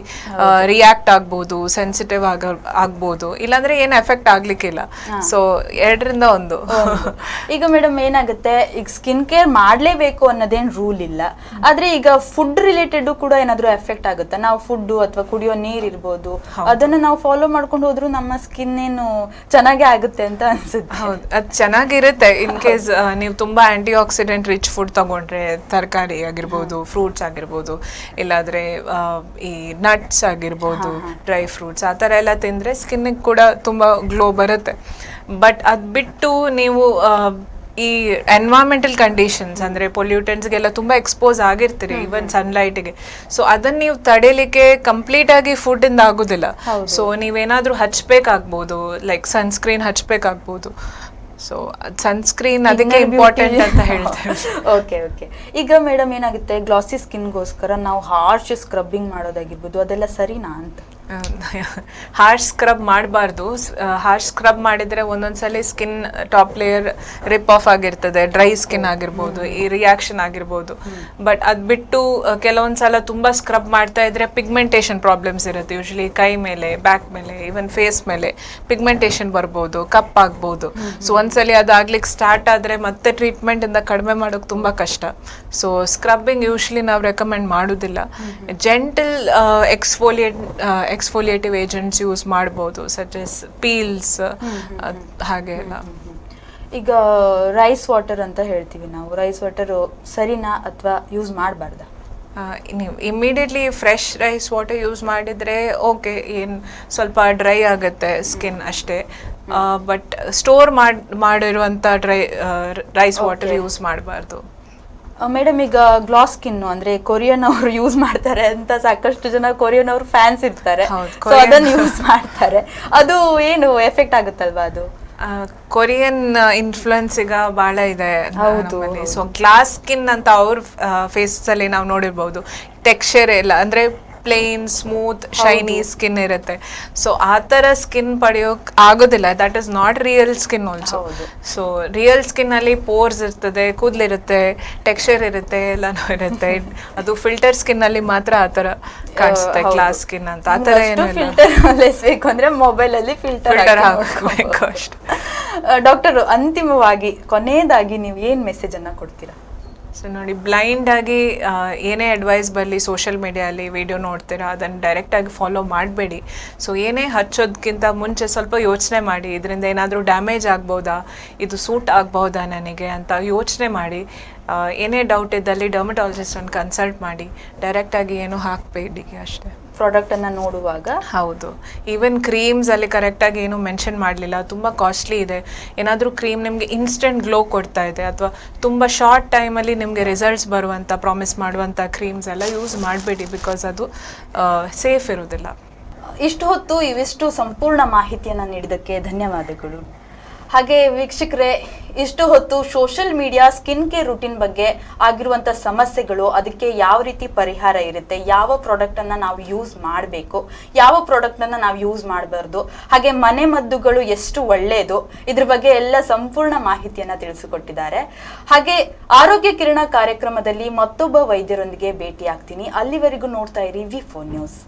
ರಿಯಾಕ್ಟ್ ಆಗ್ಬೋದು ಸೆನ್ಸಿಟಿವ್ ಆಗ ಆಗ್ಬೋದು. ಇಲ್ಲಾಂದ್ರೆ ಏನು ಎಫೆಕ್ಟ್ ಆಗ್ಲಿಕ್ಕಿಲ್ಲ ಸೊ ಎರಡರಿಂದ ಒಂದು. ಈಗ ಮೇಡಮ್ ಏನಾಗುತ್ತೆ? ಈಗ ಸ್ಕಿನ್ ಕೇರ್ ಮಾಡಲೇಬೇಕು ಅನ್ನೋದೇನ್ ರೂಲ್ ಇಲ್ಲ. ಆದ್ರೆ ಈಗ ಫುಡ್ ರಿಲೇಟೆಡ್ ಕೂಡ ಏನಾದ್ರೂ ಎಫೆಕ್ಟ್ ಆಗುತ್ತೆ? ನಾವು ಫುಡ್ ಅಥವಾ ಕುಡಿಯೋ ನೀರ್ ಇರ್ಬೋದು. ಅದನ್ನ ನಾವು ಫಾಲೋ ಮಾಡ್ಕೊಂಡು ಹೋದ್ರು ನಮ್ಮ ಸ್ಕಿನ್ ಏನು ಚೆನ್ನಾಗೇ ಆಗುತ್ತೆ ಅಂತ ಅನ್ಸುತ್ತೆ. ಹೌದು. ಅದು ಚೆನ್ನಾಗಿರುತ್ತೆ. ಇನ್ ಕೇಸ್ ನೀವು ತುಂಬಾ ಆಂಟಿ ಆಕ್ಸಿಡೆಂಟ್ ರಿಚ್ ಫುಡ್ ತಗೊಂಡ್ರೆ ತರಕಾರಿ ಆಗಿರ್ಬೋದು ಫ್ರೂಟ್ಸ್ ಆಗಿರ್ಬೋದು ಇಲ್ಲಾದ್ರೆ ಈ ನಟ್ಸ್ ಆಗಿರ್ಬೋದು ಡ್ರೈ ಫ್ರೂಟ್ಸ್ ಆ ಥರ ಎಲ್ಲ ತಿಂದರೆ ಕೂಡ ತುಂಬ ಗ್ಲೋ ಬರುತ್ತೆ. ಬಟ್ ಅದು ಬಿಟ್ಟು ನೀವು ಈ ಎನ್ವೈರ್ಮೆಂಟಲ್ ಕಂಡೀಷನ್ಸ್ ಅಂದರೆ ಪೊಲ್ಯೂಟೆಂಟ್ಸ್ಗೆಲ್ಲ ತುಂಬ ಎಕ್ಸ್ಪೋಸ್ ಆಗಿರ್ತೀರಿ ಈವನ್ ಸನ್ಲೈಟ್ಗೆ ಸೊ ಅದನ್ನು ನೀವು ತಡೆಯಲಿಕ್ಕೆ ಕಂಪ್ಲೀಟ್ ಆಗಿ ಫುಡ್ಡಿಂದ ಆಗೋದಿಲ್ಲ. ಸೊ ನೀವೇನಾದ್ರೂ ಹಚ್ಬೇಕಾಗ್ಬೋದು ಲೈಕ್ ಸನ್ಸ್ಕ್ರೀನ್ ಹಚ್ಬೇಕಾಗ್ಬೋದು. ಸೊ ಸನ್ಸ್ಕ್ರೀನ್ ಅದಕ್ಕೆ ಇಂಪಾರ್ಟೆಂಟ್ ಅಂತ ಹೇಳ್ತೇವೆ ಓಕೆ ಓಕೆ ಈಗ ಮೇಡಮ್ ಏನಾಗುತ್ತೆ ಗ್ಲಾಸಿ ಸ್ಕಿನ್ಗೋಸ್ಕರ ನಾವು ಹಾರ್ಶ್ ಸ್ಕ್ರಬ್ಬಿಂಗ್ ಮಾಡೋದಾಗಿರ್ಬೋದು ಅದೆಲ್ಲ ಸರಿನಾ ಅಂತ? ಹಾರ್ಶ್ ಸ್ಕ್ರಬ್ ಮಾಡಬಾರ್ದು. ಹಾರ್ಶ್ ಸ್ಕ್ರಬ್ ಮಾಡಿದ್ರೆ ಒಂದೊಂದ್ಸಲಿ skin top layer rip off ಆಗಿರ್ತದೆ. ಡ್ರೈ ಸ್ಕಿನ್ ಆಗಿರ್ಬೋದು ಈ ರಿಯಾಕ್ಷನ್ ಆಗಿರ್ಬೋದು. ಬಟ್ ಅದು ಬಿಟ್ಟು ಕೆಲವೊಂದ್ಸಲ ಕೆಲವೊಂದ್ ಸಲ ತುಂಬಾ ಸ್ಕ್ರಬ್ ಮಾಡ್ತಾ ಇದ್ರೆ ಪಿಗ್ಮೆಂಟೇಷನ್ ಪ್ರಾಬ್ಲಮ್ಸ್ ಇರುತ್ತೆ. ಯೂಶ್ವಲಿ ಕೈ ಮೇಲೆ ಬ್ಯಾಕ್ ಮೇಲೆ ಈವನ್ ಫೇಸ್ ಮೇಲೆ ಪಿಗ್ಮೆಂಟೇಷನ್ ಬರ್ಬೋದು ಕಪ್ ಆಗ್ಬೋದು. ಸೊ ಒಂದ್ಸಲಿ ಅದಾಗ್ಲಿಕ್ಕೆ ಸ್ಟಾರ್ಟ್ ಆದ್ರೆ ಮತ್ತೆ ಟ್ರೀಟ್ಮೆಂಟ್ ಇಂದ ಕಡಿಮೆ ಮಾಡೋಕೆ ತುಂಬಾ ಕಷ್ಟ. ಸೊ ಸ್ಕ್ರಬ್ಬಿಂಗ್ ಯೂಶ್ವಲಿ ನಾವು ರೆಕಮೆಂಡ್ ಮಾಡೋದಿಲ್ಲ. Gentle exfoliate exfoliative agents use ಮಾಡ್ಬೋದು ಸಜೆಸ್ ಪೀಲ್ಸ್ ಹಾಗೆ ಎಲ್ಲ. ಈಗ ರೈಸ್ ವಾಟರ್ ಅಂತ ಹೇಳ್ತೀವಿ ನಾವು. ರೈಸ್ ವಾಟರ್ ಸರಿನಾ ಅಥವಾ ಯೂಸ್ ಮಾಡಬಾರ್ದ? ನೀವು immediately fresh rice water use ಮಾಡಿದರೆ ಓಕೆ ಏನು ಸ್ವಲ್ಪ ಡ್ರೈ ಆಗುತ್ತೆ ಸ್ಕಿನ್ ಅಷ್ಟೇ. ಬಟ್ ಸ್ಟೋರ್ ಮಾಡಿ ಮಾಡಿರುವಂಥ ಡ್ರೈ ರೈಸ್ ವಾಟರ್ ಯೂಸ್ ಮಾಡಬಾರ್ದು. ಮೇಡಮ್ ಈಗ ಗ್ಲಾಸ್ ಸ್ಕಿನ್ ಅಂದ್ರೆ ಕೊರಿಯನ್ ಅವರು ಯೂಸ್ ಮಾಡ್ತಾರೆ ಅಂತ ಸಾಕಷ್ಟು ಜನ ಕೊರಿಯನ್ ಅವರು ಫ್ಯಾನ್ಸ್ ಇರ್ತಾರೆ. ಸೊ ಅದನ್ನ ಯೂಸ್ ಮಾಡ್ತಾರೆ. ಅದು ಏನು ಎಫೆಕ್ಟ್ ಆಗುತ್ತಲ್ವಾ ಅದು? ಕೊರಿಯನ್ ಇನ್ಫ್ಲುಯೆನ್ಸ್ ಈಗ ಬಹಳ ಇದೆ ಹೌದು, ಸೊ ಗ್ಲಾಸ್ ಸ್ಕಿನ್ ಅಂತ ಅವ್ರ ಫೇಸ್ ಅಲ್ಲಿ ನಾವು ನೋಡಿರ್ಬೋದು. ಟೆಕ್ಸ್ಚರ್ ಎಲ್ಲ ಅಂದ್ರೆ ಪ್ಲೇನ್ ಸ್ಮೂತ್ ಶೈನಿ ಸ್ಕಿನ್ ಇರುತ್ತೆ. ಸೊ ಆ ಥರ ಸ್ಕಿನ್ ಪಡೆಯೋಕ್ ಆಗೋದಿಲ್ಲ. That is not real skin also. So real skin ಅಲ್ಲಿ ಪೋರ್ಸ್ ಇರ್ತದೆ ಕೂದಲಿರುತ್ತೆ ಟೆಕ್ಸ್ಚರ್ ಇರುತ್ತೆ ಎಲ್ಲಾನು ಇರುತ್ತೆ. ಅದು ಫಿಲ್ಟರ್ ಸ್ಕಿನ್ ಅಲ್ಲಿ ಮಾತ್ರ ಆ ಥರ ಕಾಣಿಸುತ್ತೆ ಕ್ಲಾಸ್ ಗ್ಲಾಸ್ ಸ್ಕಿನ್ ಅಂತ. ಆ ಥರ ಏನು ಫಿಲ್ಟರ್ ಲೆಸ್ಬೇಕು ಅಂದ್ರೆ ಮೊಬೈಲ್ ಅಲ್ಲಿ ಫಿಲ್ಟರ್ ಹಾಕಬೇಕು ಅಷ್ಟೇ. ಡಾಕ್ಟರ್ ಅಂತಿಮವಾಗಿ ಕೊನೆಯದಾಗಿ ನೀವು ಏನ್ ಮೆಸೇಜ್ ಅನ್ನ ಕೊಡ್ತೀರಾ? ಸೊ ನೋಡಿ ಬ್ಲೈಂಡ್ ಆಗಿ ಏನೇ ಅಡ್ವೈಸ್ ಬರಲಿ ಸೋಷಿಯಲ್ ಮೀಡಿಯಲ್ಲಿ ವಿಡಿಯೋ ನೋಡ್ತೀರಾ, ಅದನ್ನು ಡೈರೆಕ್ಟಾಗಿ ಫಾಲೋ ಮಾಡಬೇಡಿ. ಸೊ ಏನೇ ಹಚ್ಚೋದಕ್ಕಿಂತ ಮುಂಚೆ ಸ್ವಲ್ಪ ಯೋಚನೆ ಮಾಡಿ, ಇದರಿಂದ ಏನಾದರೂ ಡ್ಯಾಮೇಜ್ ಆಗ್ಬೋದಾ, ಇದು ಸೂಟ್ ಆಗ್ಬೋದಾ ನನಗೆ ಅಂತ ಯೋಚನೆ ಮಾಡಿ ಏನೇ ಡೌಟ್ ಇದ್ದಲ್ಲಿ ಡರ್ಮಟಾಲಜಿಸ್ಟನ್ನು ಕನ್ಸಲ್ಟ್ ಮಾಡಿ ಡೈರೆಕ್ಟಾಗಿ ಏನು ಹಾಕಬೇಡಿ ಅಷ್ಟೇ. ಪ್ರಾಡಕ್ಟ್ ಅನ್ನ ನೋಡುವಾಗ ಹೌದು. ಈವನ್ ಕ್ರೀಮ್ಸ್ ಅಲ್ಲಿ ಕರೆಕ್ಟಾಗಿ ಏನು ಮೆನ್ಷನ್ ಮಾಡಲಿಲ್ಲ. ತುಂಬ ಕಾಸ್ಟ್ಲಿ ಇದೆ. ಏನಾದರೂ ಕ್ರೀಮ್ ನಿಮಗೆ ಇನ್ಸ್ಟೆಂಟ್ ಗ್ಲೋ ಕೊಡ್ತಾ ಇದೆ ಅಥವಾ ತುಂಬ ಶಾರ್ಟ್ ಟೈಮಲ್ಲಿ ನಿಮಗೆ ರಿಸಲ್ಟ್ಸ್ ಬರುವಂಥ ಪ್ರಾಮಿಸ್ ಮಾಡುವಂಥ ಕ್ರೀಮ್ಸ್ ಎಲ್ಲ ಯೂಸ್ ಮಾಡಬೇಡಿ ಬಿಕಾಸ್ ಅದು ಸೇಫ್ ಇರೋದಿಲ್ಲ ಇಷ್ಟು ಹೊತ್ತು ಇವಿಷ್ಟು ಸಂಪೂರ್ಣ ಮಾಹಿತಿಯನ್ನು ನೀಡಿದ್ದಕ್ಕೆ ಧನ್ಯವಾದಗಳು. ಹಾಗೆ ವೀಕ್ಷಕರೇ, ಇಷ್ಟು ಹೊತ್ತು social media skin care routine ಬಗ್ಗೆ ಆಗಿರುವಂಥ ಸಮಸ್ಯೆಗಳು, ಅದಕ್ಕೆ ಯಾವ ರೀತಿ ಪರಿಹಾರ ಇರುತ್ತೆ, ಯಾವ ಪ್ರಾಡಕ್ಟನ್ನು ನಾವು ಯೂಸ್ ಮಾಡಬೇಕು, ಯಾವ ಪ್ರಾಡಕ್ಟನ್ನು ನಾವು ಯೂಸ್ ಮಾಡಬಾರ್ದು, ಹಾಗೆ ಮನೆ ಮದ್ದುಗಳು ಎಷ್ಟು ಒಳ್ಳೆಯದು ಇದ್ರ ಬಗ್ಗೆ ಎಲ್ಲ ಸಂಪೂರ್ಣ ಮಾಹಿತಿಯನ್ನು ತಿಳಿಸಿಕೊಟ್ಟಿದ್ದಾರೆ. ಹಾಗೆ ಆರೋಗ್ಯ ಕಿರಣ ಕಾರ್ಯಕ್ರಮದಲ್ಲಿ ಮತ್ತೊಬ್ಬ ವೈದ್ಯರೊಂದಿಗೆ ಭೇಟಿ ಆಗ್ತೀನಿ ಅಲ್ಲಿವರೆಗೂ ನೋಡ್ತಾ ಇರಿ ವಿ ಫೋನ್ ನ್ಯೂಸ್